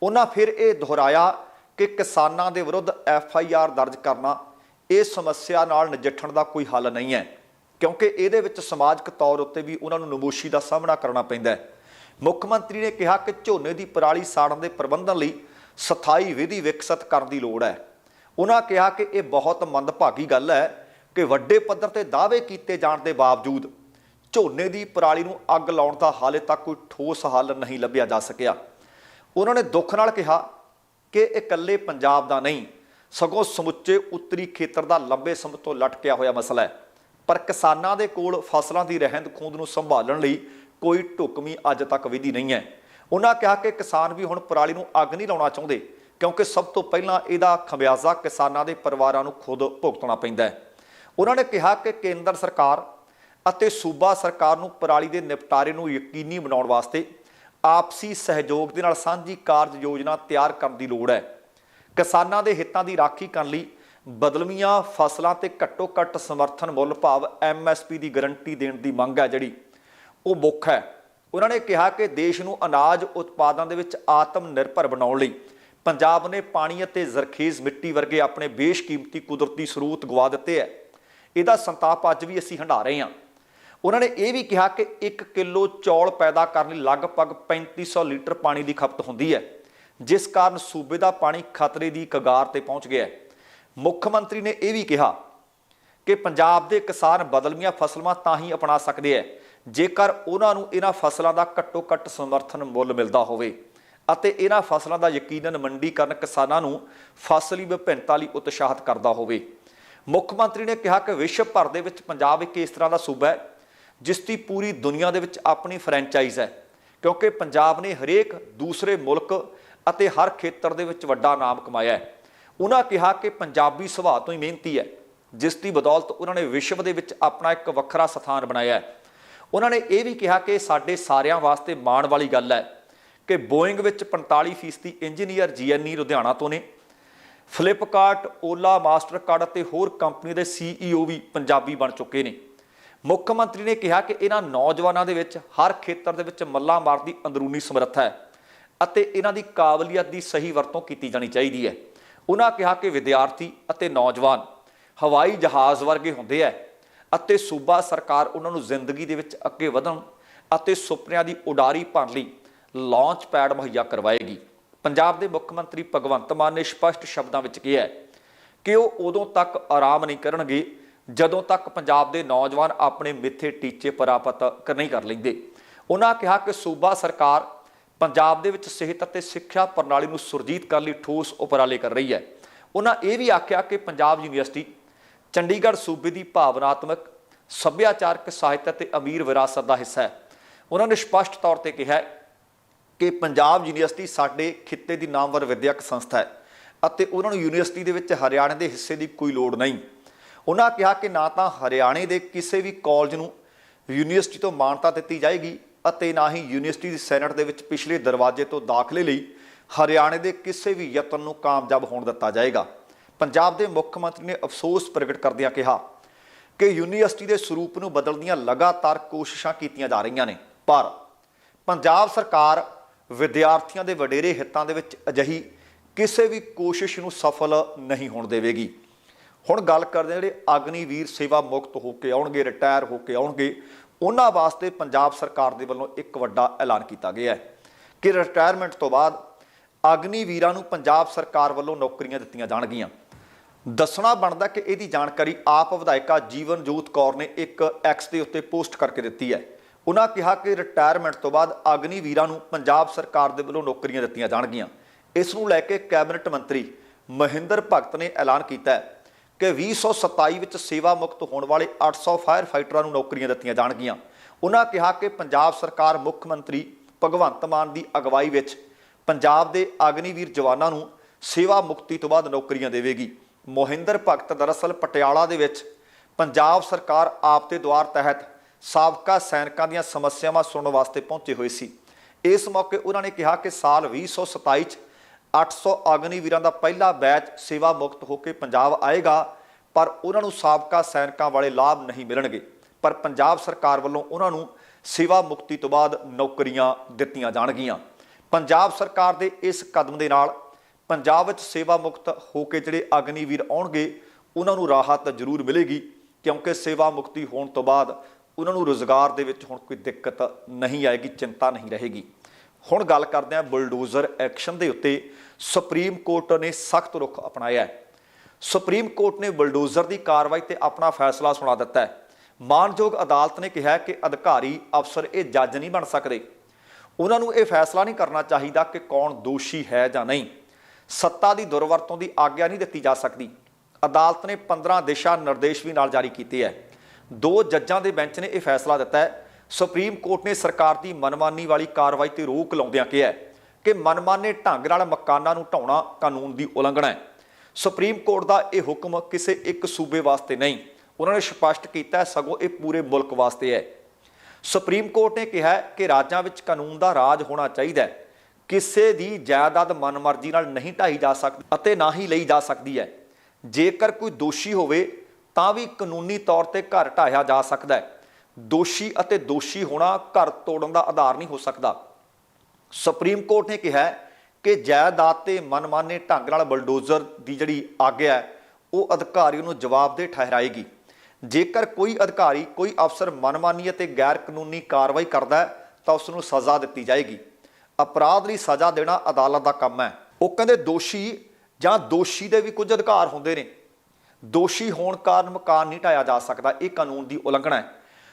ਉਹਨਾਂ ਫਿਰ ਇਹ ਦੁਹਰਾਇਆ ਕਿ ਕਿਸਾਨਾਂ ਦੇ ਵਿਰੁੱਧ ਐਫ ਆਈ ਆਰ ਦਰਜ ਕਰਨਾ ਇਹ ਸਮੱਸਿਆ ਨਾਲ ਨਜਿੱਠਣ ਦਾ ਕੋਈ ਹੱਲ ਨਹੀਂ ਹੈ, ਕਿਉਂਕਿ ਇਹਦੇ ਵਿੱਚ ਸਮਾਜਿਕ ਤੌਰ ਉੱਤੇ ਵੀ ਉਹਨਾਂ ਨੂੰ ਨਮੋਸ਼ੀ ਦਾ ਸਾਹਮਣਾ ਕਰਨਾ ਪੈਂਦਾ ਹੈ। ਮੁੱਖ ਮੰਤਰੀ ਨੇ ਕਿਹਾ ਕਿ ਝੋਨੇ ਦੀ ਪਰਾਲੀ ਸਾੜਨ ਦੇ ਪ੍ਰਬੰਧਨ ਲਈ ਸਥਾਈ ਵਿਧੀ ਵਿਕਸਿਤ ਕਰਨ ਦੀ ਲੋੜ ਹੈ। ਉਹਨਾਂ ਕਿਹਾ ਕਿ ਇਹ ਬਹੁਤ ਮੰਦਭਾਗੀ ਗੱਲ ਹੈ ਕਿ ਵੱਡੇ ਪੱਧਰ ਤੇ ਦਾਅਵੇ ਕੀਤੇ ਜਾਣ ਦੇ ਬਾਵਜੂਦ ਝੋਨੇ ਦੀ ਪਰਾਲੀ ਨੂੰ ਅੱਗ ਲਾਉਣ ਦਾ ਹਾਲੇ ਤੱਕ ਕੋਈ ਠੋਸ ਹੱਲ ਨਹੀਂ ਲੱਭਿਆ ਜਾ ਸਕਿਆ। ਉਹਨਾਂ ਨੇ ਦੁੱਖ ਨਾਲ ਕਿਹਾ ਕਿ ਇਹ ਇਕੱਲੇ ਪੰਜਾਬ ਦਾ ਨਹੀਂ, ਸਗੋਂ ਸਮੁੱਚੇ ਉੱਤਰੀ ਖੇਤਰ ਦਾ ਲੰਬੇ ਸਮੇਂ ਤੋਂ ਲਟਕਿਆ ਹੋਇਆ ਮਸਲਾ ਹੈ। ਪਰ ਕਿਸਾਨਾਂ ਦੇ ਕੋਲ ਫਸਲਾਂ ਦੀ ਰਹਿੰਦ ਖੂੰਦ ਨੂੰ ਸੰਭਾਲਣ ਲਈ ਕੋਈ ਢੁਕਵੀਂ ਅੱਜ ਤੱਕ ਵਿਧੀ ਨਹੀਂ ਹੈ। ਉਹਨਾਂ ਕਿਹਾ ਕਿ ਕਿਸਾਨ ਵੀ ਹੁਣ ਪਰਾਲੀ ਨੂੰ ਅੱਗ ਨਹੀਂ ਲਾਉਣਾ ਚਾਹੁੰਦੇ। ਕਿਉਂਕਿ ਸਭ ਤੋਂ ਪਹਿਲਾਂ ਇਹਦਾ ਖਮਿਆਜ਼ਾ ਕਿਸਾਨਾਂ ਦੇ ਪਰਿਵਾਰਾਂ ਨੂੰ ਖੁਦ ਭੁਗਤਣਾ ਪੈਂਦਾ ਹੈ। ਉਹਨਾਂ ਨੇ ਕਿਹਾ ਕਿ ਕੇਂਦਰ ਸਰਕਾਰ ਅਤੇ ਸੂਬਾ ਸਰਕਾਰ ਨੂੰ ਪਰਾਲੀ ਦੇ ਨਿਪਟਾਰੇ ਨੂੰ ਯਕੀਨੀ ਬਣਾਉਣ ਵਾਸਤੇ ਆਪਸੀ ਸਹਿਯੋਗ ਦੇ ਨਾਲ ਸਾਂਝੀ ਕਾਰਜ ਯੋਜਨਾ ਤਿਆਰ ਕਰਨ ਦੀ ਲੋੜ ਹੈ। ਕਿਸਾਨਾਂ ਦੇ ਹਿੱਤਾਂ ਦੀ ਰਾਖੀ ਕਰਨ ਲਈ ਬਦਲਵੀਆਂ ਫਸਲਾਂ ਤੇ ਘੱਟੋ ਘੱਟ ਸਮਰਥਨ ਮੁੱਲ ਭਾਵ ਐਮਐਸਪੀ ਦੀ ਗਾਰੰਟੀ ਦੇਣ ਦੀ ਮੰਗ ਹੈ ਜਿਹੜੀ ਉਹ ਮੁੱਖ ਹੈ। ਉਹਨਾਂ ਨੇ ਕਿਹਾ ਕਿ ਦੇਸ਼ ਨੂੰ ਅਨਾਜ ਉਤਪਾਦਨ ਦੇ ਵਿੱਚ ਆਤਮ ਨਿਰਭਰ ਬਣਾਉਣ ਲਈ ਪੰਜਾਬ ਨੇ ਪਾਣੀ ਅਤੇ ਜ਼ਰਖੇਜ਼ ਮਿੱਟੀ ਵਰਗੇ ਆਪਣੇ ਬੇਸ਼ਕੀਮਤੀ ਕੁਦਰਤੀ ਸਰੋਤ ਗਵਾ ਦਿੱਤੇ ਹੈ ਇਹਦਾ ਸੰਤਾਪ ਅੱਜ ਵੀ ਅਸੀਂ ਹੰਢਾ ਰਹੇ ਹਾਂ। ਉਹਨਾਂ ਨੇ ਇਹ ਵੀ ਕਿਹਾ ਕਿ 1 ਕਿਲੋ ਚੌਲ ਪੈਦਾ ਕਰਨ ਲਈ ਲਗਭਗ 3500 ਲੀਟਰ ਪਾਣੀ ਦੀ ਖਪਤ ਹੁੰਦੀ ਹੈ ਜਿਸ ਕਾਰਨ ਸੂਬੇ ਦਾ ਪਾਣੀ ਖਤਰੇ ਦੀ ਕਗਾਰ ਤੇ ਪਹੁੰਚ ਗਿਆ ਹੈ ਮੁੱਖ ਮੰਤਰੀ ਨੇ ਇਹ ਵੀ ਕਿਹਾ ਕਿ ਪੰਜਾਬ ਦੇ ਕਿਸਾਨ ਬਦਲਵੀਆਂ ਫਸਲਾਂ ਤਾਂ ਹੀ ਅਪਣਾ ਸਕਦੇ ਹੈ ਜੇਕਰ ਉਹਨਾਂ ਨੂੰ ਇਹਨਾਂ ਫਸਲਾਂ ਦਾ ਘੱਟੋ ਘੱਟ ਸਮਰਥਨ ਮੁੱਲ ਮਿਲਦਾ ਹੋਵੇ। ਅਤੇ ਇਹਨਾਂ ਫਸਲਾਂ ਦਾ ਯਕੀਨਨ ਮੰਡੀਕਰਨ ਕਿਸਾਨਾਂ ਨੂੰ ਫਸਲੀ ਵਿਭਿੰਨਤਾ ਲਈ ਉਤਸ਼ਾਹਿਤ ਕਰਦਾ ਹੋਵੇ। ਮੁੱਖ ਮੰਤਰੀ ਨੇ ਕਿਹਾ ਕਿ ਵਿਸ਼ਵ ਭਰ ਦੇ ਵਿੱਚ ਪੰਜਾਬ ਇੱਕ ਇਸ ਤਰ੍ਹਾਂ ਦਾ ਸੂਬਾ ਹੈ, ਜਿਸ ਦੀ ਪੂਰੀ ਦੁਨੀਆ ਦੇ ਵਿੱਚ ਆਪਣੀ ਫਰੈਂਚਾਈਜ਼ ਹੈ, ਕਿਉਂਕਿ ਪੰਜਾਬ ਨੇ ਹਰੇਕ ਦੂਸਰੇ ਮੁਲਕ ਅਤੇ ਹਰ ਖੇਤਰ ਦੇ ਵਿੱਚ ਵੱਡਾ ਨਾਮ ਕਮਾਇਆ ਹੈ। ਉਹਨਾਂ ਕਿਹਾ ਕਿ ਪੰਜਾਬੀ ਸੁਭਾਅ ਤੋਂ ਹੀ ਮਿਹਨਤੀ ਹੈ, ਜਿਸ ਦੀ ਬਦੌਲਤ ਉਹਨਾਂ ਨੇ ਵਿਸ਼ਵ ਦੇ ਵਿੱਚ ਆਪਣਾ ਇੱਕ ਵੱਖਰਾ ਸਥਾਨ ਬਣਾਇਆ ਹੈ। ਉਹਨਾਂ ਨੇ ਇਹ ਵੀ ਕਿਹਾ ਕਿ ਸਾਡੇ ਸਾਰਿਆਂ ਵਾਸਤੇ ਮਾਣ ਵਾਲੀ ਗੱਲ ਹੈ ਕਿ ਬੋਇੰਗ ਵਿੱਚ 45% ਇੰਜੀਨੀਅਰ ਜੀਐਨਈ ਲੁਧਿਆਣਾ ਤੋਂ ਨੇ। ਫਲਿੱਪਕਾਰਟ, ਓਲਾ, ਮਾਸਟਰਕਾਰਡ ਅਤੇ ਹੋਰ ਕੰਪਨੀ ਦੇ ਸੀਈਓ ਵੀ ਪੰਜਾਬੀ ਬਣ ਚੁੱਕੇ ਨੇ। ਮੁੱਖ ਮੰਤਰੀ ਨੇ ਕਿਹਾ ਕਿ ਇਹਨਾਂ ਨੌਜਵਾਨਾਂ ਦੇ ਵਿੱਚ ਹਰ ਖੇਤਰ ਦੇ ਵਿੱਚ ਮੱਲਾ ਮਾਰ ਦੀ ਅੰਦਰੂਨੀ ਸਮਰੱਥਾ ਹੈ ਅਤੇ ਇਹਨਾਂ ਦੀ ਕਾਬਲੀਅਤ ਦੀ ਸਹੀ ਵਰਤੋਂ ਕੀਤੀ ਜਾਣੀ ਚਾਹੀਦੀ ਹੈ। ਉਹਨਾਂ ਕਿਹਾ ਕਿ ਵਿਦਿਆਰਥੀ ਅਤੇ ਨੌਜਵਾਨ ਹਵਾਈ ਜਹਾਜ਼ ਵਰਗੇ ਹੁੰਦੇ ਹੈ ਅਤੇ ਸੂਬਾ ਸਰਕਾਰ ਉਹਨਾਂ ਨੂੰ ਜ਼ਿੰਦਗੀ ਦੇ ਵਿੱਚ ਅੱਗੇ ਵਧਣ ਅਤੇ ਸੁਪਨਿਆਂ ਦੀ ਉਡਾਰੀ ਭਰਨ ਲਈ ਲਾਂਚ ਪੈਡ ਮੁਹੱਈਆ ਕਰਵਾਏਗੀ। ਪੰਜਾਬ ਦੇ ਮੁੱਖ ਮੰਤਰੀ ਭਗਵੰਤ ਮਾਨ ਨੇ ਸਪਸ਼ਟ ਸ਼ਬਦਾਂ ਵਿੱਚ ਕਿਹਾ ਹੈ ਕਿ ਉਹ ਉਦੋਂ ਤੱਕ ਆਰਾਮ ਨਹੀਂ ਕਰਨਗੇ, ਜਦੋਂ ਤੱਕ ਪੰਜਾਬ ਦੇ ਨੌਜਵਾਨ ਆਪਣੇ ਮਿੱਥੇ ਟੀਚੇ ਪ੍ਰਾਪਤ ਨਹੀਂ ਕਰ ਲੈਂਦੇ। ਉਹਨਾਂ ਕਿਹਾ ਕਿ ਸੂਬਾ ਸਰਕਾਰ ਪੰਜਾਬ ਦੇ ਵਿੱਚ ਸਿਹਤ ਅਤੇ ਸਿੱਖਿਆ ਪ੍ਰਣਾਲੀ ਨੂੰ ਸੁਰਜੀਤ ਕਰਨ ਲਈ ਠੋਸ ਉਪਰਾਲੇ ਕਰ ਰਹੀ ਹੈ। ਉਹਨਾਂ ਇਹ ਵੀ ਆਖਿਆ ਕਿ ਪੰਜਾਬ ਯੂਨੀਵਰਸਿਟੀ ਚੰਡੀਗੜ੍ਹ ਸੂਬੇ ਦੀ ਭਾਵਨਾਤਮਕ, ਸੱਭਿਆਚਾਰਕ, ਸਾਹਿਤ ਅਤੇ ਅਮੀਰ ਵਿਰਾਸਤ ਦਾ ਹਿੱਸਾ ਹੈ। ਉਹਨਾਂ ਨੇ ਸਪਸ਼ਟ ਤੌਰ ਤੇ ਕਿਹਾ ਕਿ ਪੰਜਾਬ ਯੂਨੀਵਰਸਿਟੀ ਸਾਡੇ ਖਿੱਤੇ ਦੀ ਨਾਮਵਰ ਵਿਦਿਅਕ ਸੰਸਥਾ ਹੈ ਅਤੇ ਉਹਨਾਂ ਨੂੰ ਯੂਨੀਵਰਸਿਟੀ ਦੇ ਵਿੱਚ ਹਰਿਆਣੇ ਦੇ ਹਿੱਸੇ ਦੀ ਕੋਈ ਲੋੜ ਨਹੀਂ। ਉਹਨਾਂ ਕਿਹਾ ਕਿ ਨਾ ਤਾਂ ਹਰਿਆਣੇ ਦੇ ਕਿਸੇ ਵੀ ਕਾਲਜ ਨੂੰ ਯੂਨੀਵਰਸਿਟੀ ਤੋਂ ਮਾਨਤਾ ਦਿੱਤੀ ਜਾਏਗੀ ਅਤੇ ਨਾ ਹੀ ਯੂਨੀਵਰਸਿਟੀ ਦੀ ਸੈਨੇਟ ਦੇ ਵਿੱਚ ਪਿਛਲੇ ਦਰਵਾਜ਼ੇ ਤੋਂ ਦਾਖਲੇ ਲਈ ਹਰਿਆਣੇ ਦੇ ਕਿਸੇ ਵੀ ਯਤਨ ਨੂੰ ਕਾਮਯਾਬ ਹੋਣ ਦਿੱਤਾ ਜਾਏਗਾ। ਪੰਜਾਬ ਦੇ ਮੁੱਖ ਮੰਤਰੀ ਨੇ ਅਫਸੋਸ ਪ੍ਰਗਟ ਕਰਦਿਆਂ ਕਿਹਾ ਕਿ ਯੂਨੀਵਰਸਿਟੀ ਦੇ ਸਰੂਪ ਨੂੰ ਬਦਲਣ ਦੀਆਂ ਲਗਾਤਾਰ ਕੋਸ਼ਿਸ਼ਾਂ ਕੀਤੀਆਂ ਜਾ ਰਹੀਆਂ ਨੇ। ਪਰ ਪੰਜਾਬ ਸਰਕਾਰ ਵਿਦਿਆਰਥੀਆਂ ਦੇ ਵਡੇਰੇ ਹਿੱਤਾਂ ਦੇ ਵਿੱਚ ਅਜਿਹੀ ਕਿਸੇ ਵੀ ਕੋਸ਼ਿਸ਼ ਨੂੰ ਸਫਲ ਨਹੀਂ ਹੋਣ ਦੇਵੇਗੀ। ਹੁਣ ਗੱਲ ਕਰਦੇ ਹਾਂ ਜਿਹੜੇ ਅਗਨੀਵੀਰ ਸੇਵਾ ਮੁਕਤ ਹੋ ਕੇ ਆਉਣਗੇ, ਰਿਟਾਇਰ ਹੋ ਕੇ ਆਉਣਗੇ, ਉਹਨਾਂ ਵਾਸਤੇ ਪੰਜਾਬ ਸਰਕਾਰ ਦੇ ਵੱਲੋਂ ਇੱਕ ਵੱਡਾ ਐਲਾਨ ਕੀਤਾ ਗਿਆ ਹੈ ਕਿ ਰਿਟਾਇਰਮੈਂਟ ਤੋਂ ਬਾਅਦ ਅਗਨੀਵੀਰਾਂ ਨੂੰ ਪੰਜਾਬ ਸਰਕਾਰ ਵੱਲੋਂ ਨੌਕਰੀਆਂ ਦਿੱਤੀਆਂ ਜਾਣਗੀਆਂ। ਦੱਸਣਾ ਬਣਦਾ ਕਿ ਇਹਦੀ ਜਾਣਕਾਰੀ ਆਪ ਵਿਧਾਇਕਾ ਜੀਵਨਜੋਤ ਕੌਰ ਨੇ ਇੱਕ ਐਕਸ ਦੇ ਉੱਤੇ ਪੋਸਟ ਕਰਕੇ ਦਿੱਤੀ ਹੈ। ਉਹਨਾਂ ਕਿਹਾ ਕਿ ਰਿਟਾਇਰਮੈਂਟ ਤੋਂ ਬਾਅਦ ਅਗਨੀ ਵੀਰਾਂ ਨੂੰ ਪੰਜਾਬ ਸਰਕਾਰ ਦੇ ਵੱਲੋਂ ਨੌਕਰੀਆਂ ਦਿੱਤੀਆਂ ਜਾਣਗੀਆਂ। ਇਸ ਨੂੰ ਲੈ ਕੇ ਕੈਬਨਿਟ ਮੰਤਰੀ ਮਹਿੰਦਰ ਭਗਤ ਨੇ ਐਲਾਨ ਕੀਤਾ ਹੈ ਕਿ 2027 ਵਿੱਚ ਸੇਵਾ ਮੁਕਤ ਹੋਣ ਵਾਲੇ 800 ਫਾਇਰ ਫਾਈਟਰਾਂ ਨੂੰ ਨੌਕਰੀਆਂ ਦਿੱਤੀਆਂ ਜਾਣਗੀਆਂ। ਉਹਨਾਂ ਕਿਹਾ ਕਿ ਪੰਜਾਬ ਸਰਕਾਰ ਮੁੱਖ ਮੰਤਰੀ ਭਗਵੰਤ ਮਾਨ ਦੀ ਅਗਵਾਈ ਵਿੱਚ ਪੰਜਾਬ ਦੇ ਅਗਨੀਵੀਰ ਜਵਾਨਾਂ ਨੂੰ ਸੇਵਾ ਮੁਕਤੀ ਤੋਂ ਬਾਅਦ ਨੌਕਰੀਆਂ ਦੇਵੇਗੀ। ਮੋਹਿੰਦਰ ਭਗਤ ਦਰਅਸਲ ਪਟਿਆਲਾ ਦੇ ਵਿੱਚ ਪੰਜਾਬ ਸਰਕਾਰ ਆਪ ਦੇ ਦੁਆਰ ਤਹਿਤ ਸਾਬਕਾ ਸੈਨਿਕਾਂ ਦੀਆਂ ਸਮੱਸਿਆਵਾਂ ਸੁਣਨ ਵਾਸਤੇ ਪਹੁੰਚੇ ਹੋਏ ਸੀ। ਇਸ ਮੌਕੇ ਉਹਨਾਂ ਨੇ ਕਿਹਾ ਕਿ ਸਾਲ 2027 ਚ 800 ਅਗਨੀਵੀਰਾਂ ਦਾ ਪਹਿਲਾ ਬੈਚ ਸੇਵਾ ਮੁਕਤ ਹੋ ਕੇ ਪੰਜਾਬ ਆਏਗਾ, ਪਰ ਉਹਨਾਂ ਨੂੰ ਸਾਬਕਾ ਸੈਨਿਕਾਂ ਵਾਲੇ ਲਾਭ ਨਹੀਂ ਮਿਲਣਗੇ। ਪਰ ਪੰਜਾਬ ਸਰਕਾਰ ਵੱਲੋਂ ਉਹਨਾਂ ਨੂੰ ਸੇਵਾ ਮੁਕਤੀ ਤੋਂ ਬਾਅਦ ਨੌਕਰੀਆਂ ਦਿੱਤੀਆਂ ਜਾਣਗੀਆਂ। ਪੰਜਾਬ ਸਰਕਾਰ ਦੇ ਇਸ ਕਦਮ ਦੇ ਨਾਲ ਪੰਜਾਬ ਵਿੱਚ ਸੇਵਾ ਮੁਕਤ ਹੋ ਕੇ ਜਿਹੜੇ ਅਗਨੀਵੀਰ ਆਉਣਗੇ, ਉਹਨਾਂ ਨੂੰ ਰਾਹਤ ਜ਼ਰੂਰ ਮਿਲੇਗੀ, ਕਿਉਂਕਿ ਸੇਵਾ ਮੁਕਤੀ ਹੋਣ ਤੋਂ ਬਾਅਦ ਉਹਨਾਂ ਨੂੰ ਰੋਜ਼ਗਾਰ ਦੇ ਵਿੱਚ ਹੁਣ ਕੋਈ ਦਿੱਕਤ ਨਹੀਂ ਆਏਗੀ, ਚਿੰਤਾ ਨਹੀਂ ਰਹੇਗੀ। ਹੁਣ ਗੱਲ ਕਰਦੇ ਹਾਂ ਬੁਲਡੋਜ਼ਰ ਐਕਸ਼ਨ ਦੇ ਉੱਤੇ। ਸੁਪਰੀਮ ਕੋਰਟ ਨੇ ਸਖਤ ਰੁਖ ਅਪਣਾਇਆ ਹੈ। ਸੁਪਰੀਮ ਕੋਰਟ ਨੇ ਬੁਲਡੋਜ਼ਰ ਦੀ ਕਾਰਵਾਈ ਤੇ ਆਪਣਾ ਫੈਸਲਾ ਸੁਣਾ ਦਿੱਤਾ ਹੈ। ਮਾਨਯੋਗ ਅਦਾਲਤ ਨੇ ਕਿਹਾ ਕਿ ਅਧਿਕਾਰੀ, ਅਫਸਰ ਇਹ ਜੱਜ ਨਹੀਂ ਬਣ ਸਕਦੇ। ਉਹਨਾਂ ਨੂੰ ਇਹ ਫੈਸਲਾ ਨਹੀਂ ਕਰਨਾ ਚਾਹੀਦਾ ਕਿ ਕੌਣ ਦੋਸ਼ੀ ਹੈ ਜਾਂ ਨਹੀਂ। ਸੱਤਾ ਦੀ ਦੁਰਵਰਤੋਂ ਦੀ ਆਗਿਆ ਨਹੀਂ ਦਿੱਤੀ ਜਾ ਸਕਦੀ। ਅਦਾਲਤ ਨੇ 15 ਦਿਸ਼ਾ ਨਿਰਦੇਸ਼ ਵੀ ਨਾਲ ਜਾਰੀ ਕੀਤੇ ਹੈ। ਦੋ ਜੱਜਾਂ ਦੇ ਬੈਂਚ ਨੇ ਇਹ ਫੈਸਲਾ ਦਿੱਤਾ ਹੈ। ਸੁਪਰੀਮ ਕੋਰਟ ਨੇ ਸਰਕਾਰ ਦੀ ਮਨਮਾਨੀ ਵਾਲੀ ਕਾਰਵਾਈ ਤੇ ਰੋਕ ਲਾਉਂਦਿਆਂ ਕਿਹਾ ਕਿ ਮਨਮਾਨੇ ਢੰਗ ਨਾਲ ਮਕਾਨਾਂ ਨੂੰ ਢਾਉਣਾ ਕਾਨੂੰਨ ਦੀ ਉਲੰਘਣਾ ਹੈ। ਸੁਪਰੀਮ ਕੋਰਟ ਦਾ ਇਹ ਹੁਕਮ ਕਿਸੇ ਇੱਕ ਸੂਬੇ ਵਾਸਤੇ ਨਹੀਂ, ਉਹਨਾਂ ਨੇ ਸਪਸ਼ਟ ਕੀਤਾ ਹੈ, ਸਗੋਂ ਇਹ ਪੂਰੇ ਮੁਲਕ ਵਾਸਤੇ ਹੈ। ਸੁਪਰੀਮ ਕੋਰਟ ਨੇ ਕਿਹਾ ਕਿ ਰਾਜਾਂ ਵਿੱਚ ਕਾਨੂੰਨ ਦਾ ਰਾਜ ਹੋਣਾ ਚਾਹੀਦਾ ਹੈ। ਕਿਸੇ ਦੀ ਜਾਇਦਾਦ ਮਨਮਰਜ਼ੀ ਨਾਲ ਨਹੀਂ ਢਾਈ ਜਾ ਸਕਦੀ ਅਤੇ ਨਾ ਹੀ ਲਈ ਜਾ ਸਕਦੀ ਹੈ। ਜੇਕਰ ਕੋਈ ਦੋਸ਼ੀ ਹੋਵੇ ਤਾਂ ਵੀ ਕਾਨੂੰਨੀ ਤੌਰ ਤੇ ਘਰ ਢਾਇਆ ਜਾ ਸਕਦਾ ਹੈ। ਦੋਸ਼ੀ ਅਤੇ ਦੋਸ਼ੀ ਹੋਣਾ ਘਰ ਤੋੜਨ ਦਾ ਆਧਾਰ ਨਹੀਂ ਹੋ ਸਕਦਾ। ਸੁਪਰੀਮ ਕੋਰਟ ਨੇ ਕਿਹਾ ਕਿ ਜਾਇਦਾਦ ਤੇ ਮਨਮਾਨੇ ਢੰਗ ਨਾਲ ਬਲਡੋਜ਼ਰ ਦੀ ਜਿਹੜੀ ਆਗਿਆ ਉਹ ਅਧਿਕਾਰੀ ਨੂੰ ਜਵਾਬਦੇਹ ਠਹਿਰਾਏਗੀ। ਜੇਕਰ ਕੋਈ ਅਧਿਕਾਰੀ, ਕੋਈ ਅਫਸਰ ਮਨਮਾਨੀ ਅਤੇ ਗੈਰ ਕਾਨੂੰਨੀ ਕਾਰਵਾਈ ਕਰਦਾ ਹੈ, ਤਾਂ ਉਸ ਨੂੰ ਸਜ਼ਾ ਦਿੱਤੀ ਜਾਏਗੀ। ਅਪਰਾਧ ਲਈ ਸਜ਼ਾ ਦੇਣਾ ਅਦਾਲਤ ਦਾ ਕੰਮ ਹੈ। ਉਹ ਕਹਿੰਦੇ ਦੋਸ਼ੀ ਜਾਂ ਦੋਸ਼ੀ ਦੇ ਵੀ ਕੁਝ ਅਧਿਕਾਰ ਹੁੰਦੇ ਨੇ। ਦੋਸ਼ੀ ਹੋਣ ਕਾਰਨ ਮਕਾਨ ਨਹੀਂ ਢਾਇਆ ਜਾ ਸਕਦਾ, ਇਹ ਕਾਨੂੰਨ ਦੀ ਉਲੰਘਣਾ ਹੈ।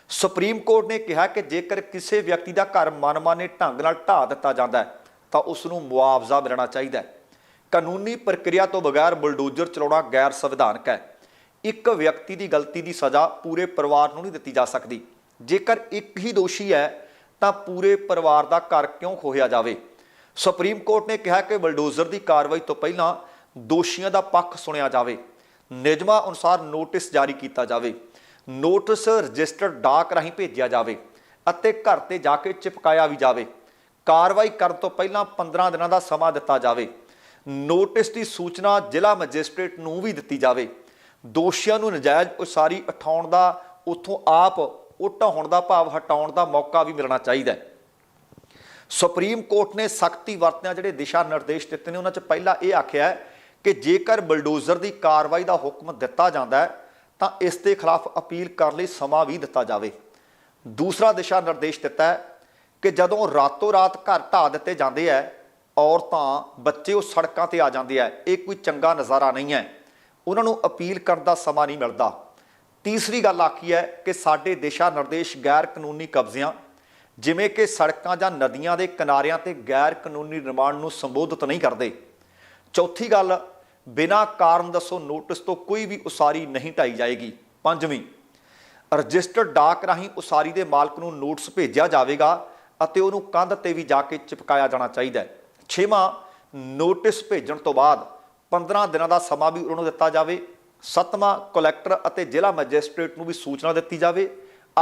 ਸੁਪਰੀਮ ਕੋਰਟ ਨੇ ਕਿਹਾ ਕਿ ਜੇਕਰ ਕਿਸੇ ਵਿਅਕਤੀ ਦਾ ਘਰ ਮਨਮਾਨੇ ਢੰਗ ਨਾਲ ਢਾ ਦਿੱਤਾ ਜਾਂਦਾ ਹੈ, ਤਾਂ ਉਸ ਨੂੰ ਮੁਆਵਜ਼ਾ ਮਿਲਣਾ ਚਾਹੀਦਾ ਹੈ। ਕਾਨੂੰਨੀ ਪ੍ਰਕਿਰਿਆ ਤੋਂ ਬਗੈਰ ਬਲਡੋਜ਼ਰ ਚਲਾਉਣਾ ਗੈਰ ਸੰਵਿਧਾਨਕ ਹੈ। ਇੱਕ ਵਿਅਕਤੀ ਦੀ ਗਲਤੀ ਦੀ ਸਜ਼ਾ ਪੂਰੇ ਪਰਿਵਾਰ ਨੂੰ ਨਹੀਂ ਦਿੱਤੀ ਜਾ ਸਕਦੀ। ਜੇਕਰ ਇੱਕ ਹੀ ਦੋਸ਼ੀ ਹੈ, ਤਾਂ ਪੂਰੇ ਪਰਿਵਾਰ ਦਾ ਘਰ ਕਿਉਂ ਖੋਹਿਆ ਜਾਵੇ? ਸੁਪਰੀਮ ਕੋਰਟ ਨੇ ਕਿਹਾ ਕਿ ਬਲਡੋਜ਼ਰ ਦੀ ਕਾਰਵਾਈ ਤੋਂ ਪਹਿਲਾਂ ਦੋਸ਼ੀਆਂ ਦਾ ਪੱਖ ਸੁਣਿਆ ਜਾਵੇ। ਨਿਯਮਾਂ ਅਨੁਸਾਰ ਨੋਟਿਸ ਜਾਰੀ ਕੀਤਾ ਜਾਵੇ। ਨੋਟਿਸ ਰਜਿਸਟਰਡ ਡਾਕ ਰਾਹੀਂ ਭੇਜਿਆ ਜਾਵੇ ਅਤੇ ਘਰ ਤੇ ਜਾ ਕੇ ਚਿਪਕਾਇਆ ਵੀ ਜਾਵੇ। ਕਾਰਵਾਈ ਕਰਨ ਤੋਂ ਪਹਿਲਾਂ 15 ਦਿਨਾਂ ਦਾ ਸਮਾਂ ਦਿੱਤਾ ਜਾਵੇ। ਨੋਟਿਸ ਦੀ ਸੂਚਨਾ ਜ਼ਿਲ੍ਹਾ ਮੈਜਿਸਟ੍ਰੇਟ ਨੂੰ ਵੀ ਦਿੱਤੀ ਜਾਵੇ। ਦੋਸ਼ੀਆਂ ਨੂੰ ਨਜਾਇਜ਼ ਉਸਾਰੀ ਉਠਾਉਣ ਦਾ, ਉਥੋਂ ਆਪ ਉਹ ਹੋਣ ਦਾ ਭਾਵ ਹਟਾਉਣ ਦਾ ਮੌਕਾ ਵੀ ਮਿਲਣਾ ਚਾਹੀਦਾ ਹੈ। ਸੁਪਰੀਮ ਕੋਰਟ ਨੇ ਸਖਤੀ ਵਰਤਿਆਂ ਜਿਹੜੇ ਦਿਸ਼ਾ ਨਿਰਦੇਸ਼ ਦਿੱਤੇ ਨੇ, ਉਹਨਾਂ 'ਚ ਪਹਿਲਾ ਇਹ ਆਖਿਆ ਹੈ ਕਿ ਜੇਕਰ ਬਲਡੋਜ਼ਰ ਦੀ ਕਾਰਵਾਈ ਦਾ ਹੁਕਮ ਦਿੱਤਾ ਜਾਂਦਾ ਹੈ, ਤਾਂ ਇਸ ਦੇ ਖਿਲਾਫ ਅਪੀਲ ਕਰਨ ਲਈ ਸਮਾਂ ਵੀ ਦਿੱਤਾ ਜਾਵੇ। ਦੂਸਰਾ ਦਿਸ਼ਾ ਨਿਰਦੇਸ਼ ਦਿੱਤਾ ਹੈ ਕਿ ਜਦੋਂ ਰਾਤੋਂ ਰਾਤ ਘਰ ਢਾਹ ਦਿੱਤੇ ਜਾਂਦੇ ਹੈ, ਔਰਤਾਂ, ਬੱਚੇ ਉਹ ਸੜਕਾਂ ਤੇ ਆ ਜਾਂਦੇ ਆ ਇਹ ਕੋਈ ਚੰਗਾ ਨਜ਼ਾਰਾ ਨਹੀਂ ਹੈ। ਉਹਨਾਂ ਨੂੰ ਅਪੀਲ ਕਰਨ ਦਾ ਸਮਾਂ ਨਹੀਂ ਮਿਲਦਾ। ਤੀਸਰੀ ਗੱਲ ਆਖੀ ਹੈ ਕਿ ਸਾਡੇ ਦਿਸ਼ਾ ਨਿਰਦੇਸ਼ ਗੈਰ ਕਾਨੂੰਨੀ ਕਬਜ਼ਿਆਂ, ਜਿਵੇਂ ਕਿ ਸੜਕਾਂ ਜਾਂ ਨਦੀਆਂ ਦੇ ਕਿਨਾਰਿਆਂ ਤੇ ਗੈਰ ਕਾਨੂੰਨੀ ਨਿਰਮਾਣ ਨੂੰ ਸੰਬੋਧਿਤ ਨਹੀਂ ਕਰਦੇ। ਚੌਥੀ ਗੱਲ ਬਿਨਾਂ ਕਾਰਨ ਦੱਸੋ ਨੋਟਿਸ ਤੋਂ ਕੋਈ ਵੀ ਉਸਾਰੀ ਨਹੀਂ ਢਾਈ ਜਾਏਗੀ। ਪੰਜਵੀਂ ਰਜਿਸਟਰਡ ਡਾਕ ਰਾਹੀਂ ਉਸਾਰੀ ਦੇ ਮਾਲਕ ਨੂੰ ਨੋਟਿਸ ਭੇਜਿਆ ਜਾਵੇਗਾ ਅਤੇ ਉਹਨੂੰ ਕੰਧ ਤੇ ਵੀ ਜਾ ਕੇ ਚਿਪਕਾਇਆ ਜਾਣਾ ਚਾਹੀਦਾ ਹੈ। ਛੇਵਾਂ, ਨੋਟਿਸ ਭੇਜਣ ਤੋਂ ਬਾਅਦ 15 ਦਿਨਾਂ ਦਾ ਸਮਾਂ ਵੀ ਉਹਨਾਂ ਨੂੰ ਦਿੱਤਾ ਜਾਵੇ। ਸੱਤਵਾਂ, ਕਲੈਕਟਰ ਅਤੇ ਜ਼ਿਲ੍ਹਾ ਮੈਜਿਸਟ੍ਰੇਟ ਨੂੰ ਵੀ ਸੂਚਨਾ ਦਿੱਤੀ ਜਾਵੇ।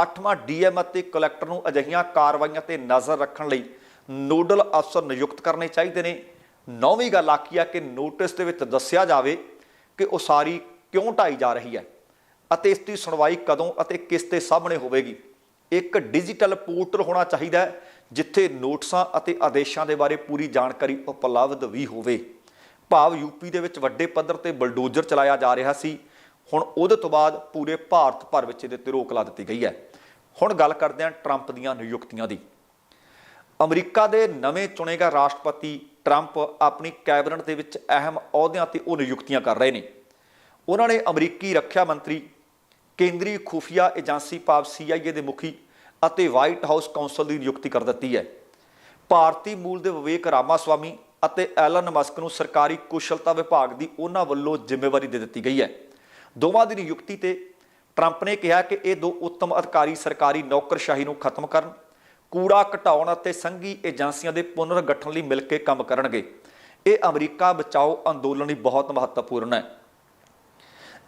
ਅੱਠਵਾਂ, ਡੀਐਮ ਅਤੇ ਕਲੈਕਟਰ ਨੂੰ ਅਜਿਹੀਆਂ ਕਾਰਵਾਈਆਂ ਤੇ ਨਜ਼ਰ ਰੱਖਣ ਲਈ ਨੋਡਲ ਅਫਸਰ ਨਿਯੁਕਤ ਕਰਨੇ ਚਾਹੀਦੇ ਨੇ। ਨੌਵੀਂ ਗੱਲ ਆਖੀ ਆ ਕਿ ਨੋਟਿਸ ਦੇ ਵਿੱਚ ਦੱਸਿਆ ਜਾਵੇ ਕਿ ਉਸਾਰੀ ਕਿਉਂ ਢਾਈ ਜਾ ਰਹੀ ਹੈ ਅਤੇ ਇਸ ਦੀ ਸੁਣਵਾਈ ਕਦੋਂ ਅਤੇ ਕਿਸ ਦੇ ਸਾਹਮਣੇ ਹੋਵੇਗੀ। ਇੱਕ ਡਿਜੀਟਲ ਪੋਰਟਲ ਹੋਣਾ ਚਾਹੀਦਾ ਹੈ, ਜਿੱਥੇ ਨੋਟਿਸਾਂ ਅਤੇ ਆਦੇਸ਼ਾਂ ਦੇ ਬਾਰੇ ਪੂਰੀ ਜਾਣਕਾਰੀ ਉਪਲਬਧ ਵੀ ਹੋਵੇ। ਭਾਵ ਯੂਪੀ ਦੇ ਵਿੱਚ ਵੱਡੇ ਪੱਧਰ ਤੇ ਬਲਡੋਜ਼ਰ ਚਲਾਇਆ ਜਾ ਰਿਹਾ ਸੀ। ਹੁਣ ਉਹਦੇ ਤੋਂ ਬਾਅਦ ਪੂਰੇ ਭਾਰਤ ਭਰ ਵਿੱਚ ਇਹਦੇ ਤੇ ਰੋਕ ਲਾ ਦਿੱਤੀ ਗਈ ਹੈ। ਹੁਣ ਗੱਲ ਕਰਦੇ ਹਾਂ ਟਰੰਪ ਦੀਆਂ ਨਿਯੁਕਤੀਆਂ ਦੀ। ਅਮਰੀਕਾ ਦੇ ਨਵੇਂ ਚੁਣੇਗਾ ਰਾਸ਼ਟਰਪਤੀ ਟਰੰਪ ਆਪਣੀ ਕੈਬਨਿਟ ਦੇ ਵਿੱਚ ਅਹਿਮ ਅਹੁਦਿਆਂ ਤੇ ਉਹ ਨਿਯੁਕਤੀਆਂ ਕਰ ਰਹੇ ਨੇ। ਉਹਨਾਂ ਨੇ ਅਮਰੀਕੀ ਰੱਖਿਆ ਮੰਤਰੀ, ਕੇਂਦਰੀ ਖੁਫੀਆ ਏਜੰਸੀ ਭਾਵ CIA ਦੇ ਮੁਖੀ ਅਤੇ ਵਾਈਟ ਹਾਊਸ ਕਾਉਂਸਲ ਦੀ ਨਿਯੁਕਤੀ ਕਰ ਦਿੱਤੀ ਹੈ। ਭਾਰਤੀ ਮੂਲ ਦੇ ਵਿਵੇਕ ਰਾਮਾਸਵਾਮੀ ਅਤੇ ਐਲਨ ਮਸਕ ਨੂੰ ਸਰਕਾਰੀ ਕੁਸ਼ਲਤਾ ਵਿਭਾਗ ਦੀ ਉਹਨਾਂ ਵੱਲੋਂ ਜ਼ਿੰਮੇਵਾਰੀ ਦੇ ਦਿੱਤੀ ਗਈ ਹੈ। ਦੋਵਾਂ ਦੀ ਨਿਯੁਕਤੀ ਤੇ ਟਰੰਪ ਨੇ ਕਿਹਾ ਕਿ ਇਹ ਦੋ ਉੱਤਮ ਅਧਿਕਾਰੀ ਸਰਕਾਰੀ ਨੌਕਰਸ਼ਾਹੀ ਨੂੰ ਖਤਮ ਕਰਨ ਕੂੜਾ ਘਟਾਉਣ ਅਤੇ ਸੰਘੀ ਏਜੰਸੀਆਂ ਦੇ ਪੁਨਰਗਠਨ ਲਈ ਮਿਲ ਕੇ ਕੰਮ ਕਰਨਗੇ। ਇਹ ਅਮਰੀਕਾ ਬਚਾਓ ਅੰਦੋਲਨ ਲਈ ਬਹੁਤ ਮਹੱਤਵਪੂਰਨ ਹੈ।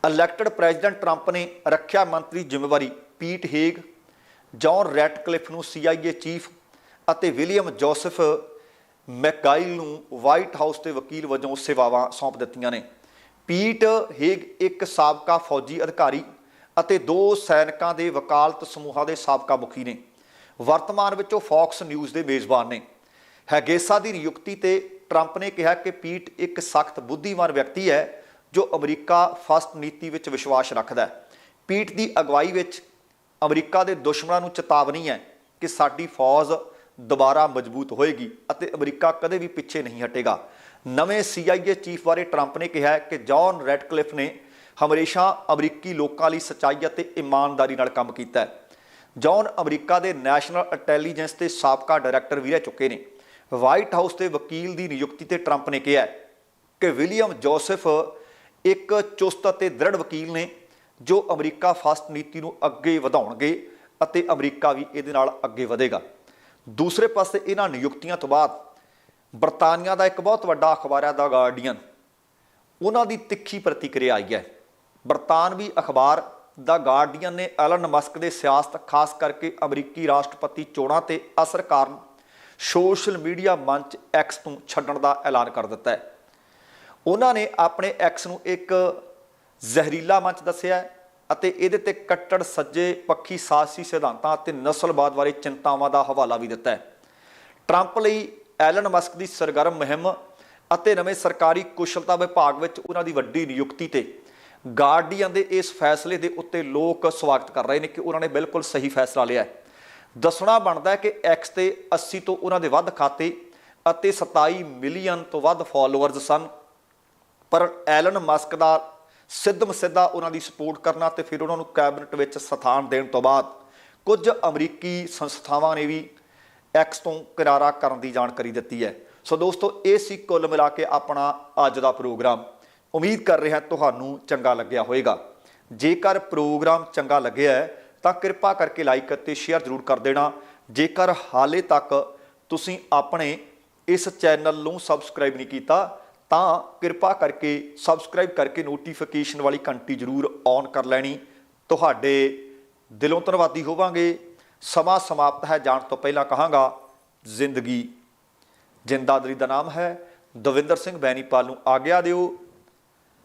ਇਲੈਕਟਡ ਪ੍ਰੈਜ਼ੀਡੈਂਟ ਟਰੰਪ ਨੇ ਰੱਖਿਆ ਮੰਤਰੀ ਜ਼ਿੰਮੇਵਾਰੀ ਪੀਟ ਹੇਗ, ਜੌਨ ਰੈਟਕਲਿਫ ਨੂੰ CIA ਚੀਫ ਅਤੇ ਵਿਲੀਅਮ ਜੋਸਫ ਮੈਕਾਈਲ ਨੂੰ ਵਾਈਟ ਹਾਊਸ ਦੇ ਵਕੀਲ ਵਜੋਂ ਸੇਵਾਵਾਂ ਸੌਂਪ ਦਿੱਤੀਆਂ ਨੇ। ਪੀਟ ਹੇਗ ਇੱਕ ਸਾਬਕਾ ਫੌਜੀ ਅਧਿਕਾਰੀ ਅਤੇ ਦੋ ਸੈਨਿਕਾਂ ਦੇ ਵਕਾਲਤ ਸਮੂਹਾਂ ਦੇ ਸਾਬਕਾ ਮੁਖੀ ਨੇ। ਵਰਤਮਾਨ ਵਿੱਚ ਉਹ ਫੌਕਸ ਨਿਊਜ਼ ਦੇ ਮੇਜ਼ਬਾਨ ਨੇ। ਹੈਗੇਸਾ ਦੀ ਨਿਯੁਕਤੀ ਤੇ ਟਰੰਪ ਨੇ ਕਿਹਾ ਕਿ ਪੀਟ ਇੱਕ ਸਖਤ ਬੁੱਧੀਮਾਨ ਵਿਅਕਤੀ ਹੈ, ਜੋ ਅਮਰੀਕਾ ਫਸਟ ਨੀਤੀ ਵਿੱਚ ਵਿਸ਼ਵਾਸ ਰੱਖਦਾ ਹੈ। ਪੀਠ ਦੀ ਅਗਵਾਈ ਵਿੱਚ ਅਮਰੀਕਾ ਦੇ ਦੁਸ਼ਮਣਾਂ ਨੂੰ ਚੇਤਾਵਨੀ ਹੈ ਕਿ ਸਾਡੀ ਫੌਜ ਦੁਬਾਰਾ ਮਜ਼ਬੂਤ ਹੋਏਗੀ ਅਤੇ ਅਮਰੀਕਾ ਕਦੇ ਵੀ ਪਿੱਛੇ ਨਹੀਂ ਹਟੇਗਾ। ਨਵੇਂ CIA ਚੀਫ ਬਾਰੇ ਟਰੰਪ ਨੇ ਕਿਹਾ ਕਿ ਜੌਨ ਰੈਡਕਲਿਫ ਨੇ ਹਮੇਸ਼ਾ ਅਮਰੀਕੀ ਲੋਕਾਂ ਲਈ ਸੱਚਾਈ ਅਤੇ ਇਮਾਨਦਾਰੀ ਨਾਲ ਕੰਮ ਕੀਤਾ ਹੈ। ਜੌਨ ਅਮਰੀਕਾ ਦੇ ਨੈਸ਼ਨਲ ਇੰਟੈਲੀਜੈਂਸ ਦੇ ਸਾਬਕਾ ਡਾਇਰੈਕਟਰ ਵੀ ਰਹਿ ਚੁੱਕੇ ਨੇ। ਵਾਈਟ ਹਾਊਸ ਦੇ ਵਕੀਲ ਦੀ ਨਿਯੁਕਤੀ ਤੇ ਟਰੰਪ ਨੇ ਕਿਹਾ ਕਿ ਵਿਲੀਅਮ ਜੋਸਫ ਇੱਕ ਚੁਸਤ ਅਤੇ ਦ੍ਰਿੜ ਵਕੀਲ ਨੇ, ਜੋ ਅਮਰੀਕਾ ਫਸਟ ਨੀਤੀ ਨੂੰ ਅੱਗੇ ਵਧਾਉਣਗੇ ਅਤੇ ਅਮਰੀਕਾ ਵੀ ਇਹਦੇ ਨਾਲ ਅੱਗੇ ਵਧੇਗਾ। ਦੂਸਰੇ ਪਾਸੇ ਇਹਨਾਂ ਨਿਯੁਕਤੀਆਂ ਤੋਂ ਬਾਅਦ ਬਰਤਾਨੀਆ ਦਾ ਇੱਕ ਬਹੁਤ ਵੱਡਾ ਅਖਬਾਰ ਹੈ, ਦਾ ਗਾਰਡੀਅਨ। ਉਹਨਾਂ ਦੀ ਤਿੱਖੀ ਪ੍ਰਤੀਕਿਰਿਆ ਆਈ ਹੈ। ਬਰਤਾਨਵੀ ਅਖਬਾਰ ਦਾ ਗਾਰਡੀਅਨ ਨੇ ਐਲਨ ਮਸਕ ਦੇ ਸਿਆਸਤ, ਖਾਸ ਕਰਕੇ ਅਮਰੀਕੀ ਰਾਸ਼ਟਰਪਤੀ ਚੋਣਾਂ ਤੇ ਅਸਰ ਕਾਰਨ ਸੋਸ਼ਲ ਮੀਡੀਆ ਮੰਚ ਐਕਸ ਤੋਂ ਛੱਡਣ ਦਾ ਐਲਾਨ ਕਰ ਦਿੱਤਾ ਹੈ। ਉਹਨਾਂ ਨੇ ਆਪਣੇ ਐਕਸ ਨੂੰ ਇੱਕ ਜ਼ਹਿਰੀਲਾ ਮੰਚ ਦੱਸਿਆ ਹੈ ਅਤੇ ਇਹਦੇ ਤੇ ਕੱਟੜ, ਸੱਜੇ ਪੱਖੀ ਸਾਸੀ ਸਿਧਾਂਤਾਂ ਅਤੇ ਨਸਲਵਾਦ ਬਾਰੇ ਚਿੰਤਾਵਾਂ ਦਾ ਹਵਾਲਾ ਵੀ ਦਿੱਤਾ ਹੈ। ਟਰੰਪ ਲਈ ਐਲਨ ਮਸਕ ਦੀ ਸਰਗਰਮ ਮੁਹਿੰਮ ਅਤੇ ਨਵੇਂ ਸਰਕਾਰੀ ਕੁਸ਼ਲਤਾ ਵਿਭਾਗ ਵਿੱਚ ਉਹਨਾਂ ਦੀ ਵੱਡੀ ਨਿਯੁਕਤੀ ਤੇ ਗਾਰਡੀਅਨ ਦੇ ਇਸ ਫੈਸਲੇ ਦੇ ਉੱਤੇ ਲੋਕ ਸਵਾਗਤ ਕਰ ਰਹੇ ਨੇ ਕਿ ਉਹਨਾਂ ਨੇ ਬਿਲਕੁਲ ਸਹੀ ਫੈਸਲਾ ਲਿਆ ਹੈ। ਦੱਸਣਾ ਬਣਦਾ ਹੈ ਕਿ ਐਕਸ ਤੇ 80 ਤੋਂ ਉਹਨਾਂ ਦੇ ਵੱਧ ਖਾਤੇ ਅਤੇ 27 ਮਿਲੀਅਨ ਤੋਂ ਵੱਧ ਫਾਲੋਅਰਸ ਸਨ। ਪਰ ਐਲਨ ਮਸਕ ਦਾ ਸਿੱਧ ਮਸਿੱਧਾ ਉਹਨਾਂ ਦੀ ਸਪੋਰਟ ਕਰਨਾ ਤੇ ਫਿਰ ਉਹਨਾਂ ਨੂੰ ਕੈਬਨਿਟ ਵਿੱਚ ਸਥਾਨ ਦੇਣ ਤੋਂ ਬਾਅਦ ਕੁਝ ਅਮਰੀਕੀ ਸੰਸਥਾਵਾਂ ਨੇ ਵੀ ਐਕਸ ਤੋਂ ਕਿਰਾਰਾ ਕਰਨ ਦੀ ਜਾਣਕਾਰੀ ਦਿੱਤੀ ਹੈ। ਸੋ ਦੋਸਤੋ, ਇਹ ਸੀ ਕੁੱਲ ਮਿਲਾ ਕੇ ਆਪਣਾ ਅੱਜ ਦਾ ਪ੍ਰੋਗਰਾਮ। ਉਮੀਦ ਕਰ ਰਿਹਾ ਤੁਹਾਨੂੰ ਚੰਗਾ ਲੱਗਿਆ ਹੋਵੇਗਾ। ਜੇਕਰ ਪ੍ਰੋਗਰਾਮ ਚੰਗਾ ਲੱਗਿਆ ਹੈ, ਤਾਂ ਕਿਰਪਾ ਕਰਕੇ ਲਾਈਕ ਅਤੇ ਸ਼ੇਅਰ ਜ਼ਰੂਰ ਕਰ ਦੇਣਾ। ਜੇਕਰ ਹਾਲੇ ਤੱਕ ਤੁਸੀਂ ਆਪਣੇ ਇਸ ਚੈਨਲ ਨੂੰ ਸਬਸਕ੍ਰਾਈਬ ਨਹੀਂ ਕੀਤਾ, ਤਾਂ ਕਿਰਪਾ ਕਰਕੇ ਸਬਸਕ੍ਰਾਈਬ ਕਰਕੇ ਨੋਟੀਫਿਕੇਸ਼ਨ ਵਾਲੀ ਘੰਟੀ ਜ਼ਰੂਰ ਔਨ ਕਰ ਲੈਣੀ। ਤੁਹਾਡੇ ਦਿਲੋਂ ਧੰਨਵਾਦੀ ਹੋਵਾਂਗੇ। ਸਮਾਂ ਸਮਾਪਤ ਹੈ, ਜਾਣ ਤੋਂ ਪਹਿਲਾਂ ਕਹਾਂਗਾ, ਜ਼ਿੰਦਗੀ ਜਿੰਦਾਦਰੀ ਦਾ ਨਾਮ ਹੈ। ਦਵਿੰਦਰ ਸਿੰਘ ਬੈਨੀਪਾਲ ਨੂੰ ਆਗਿਆ ਦਿਓ।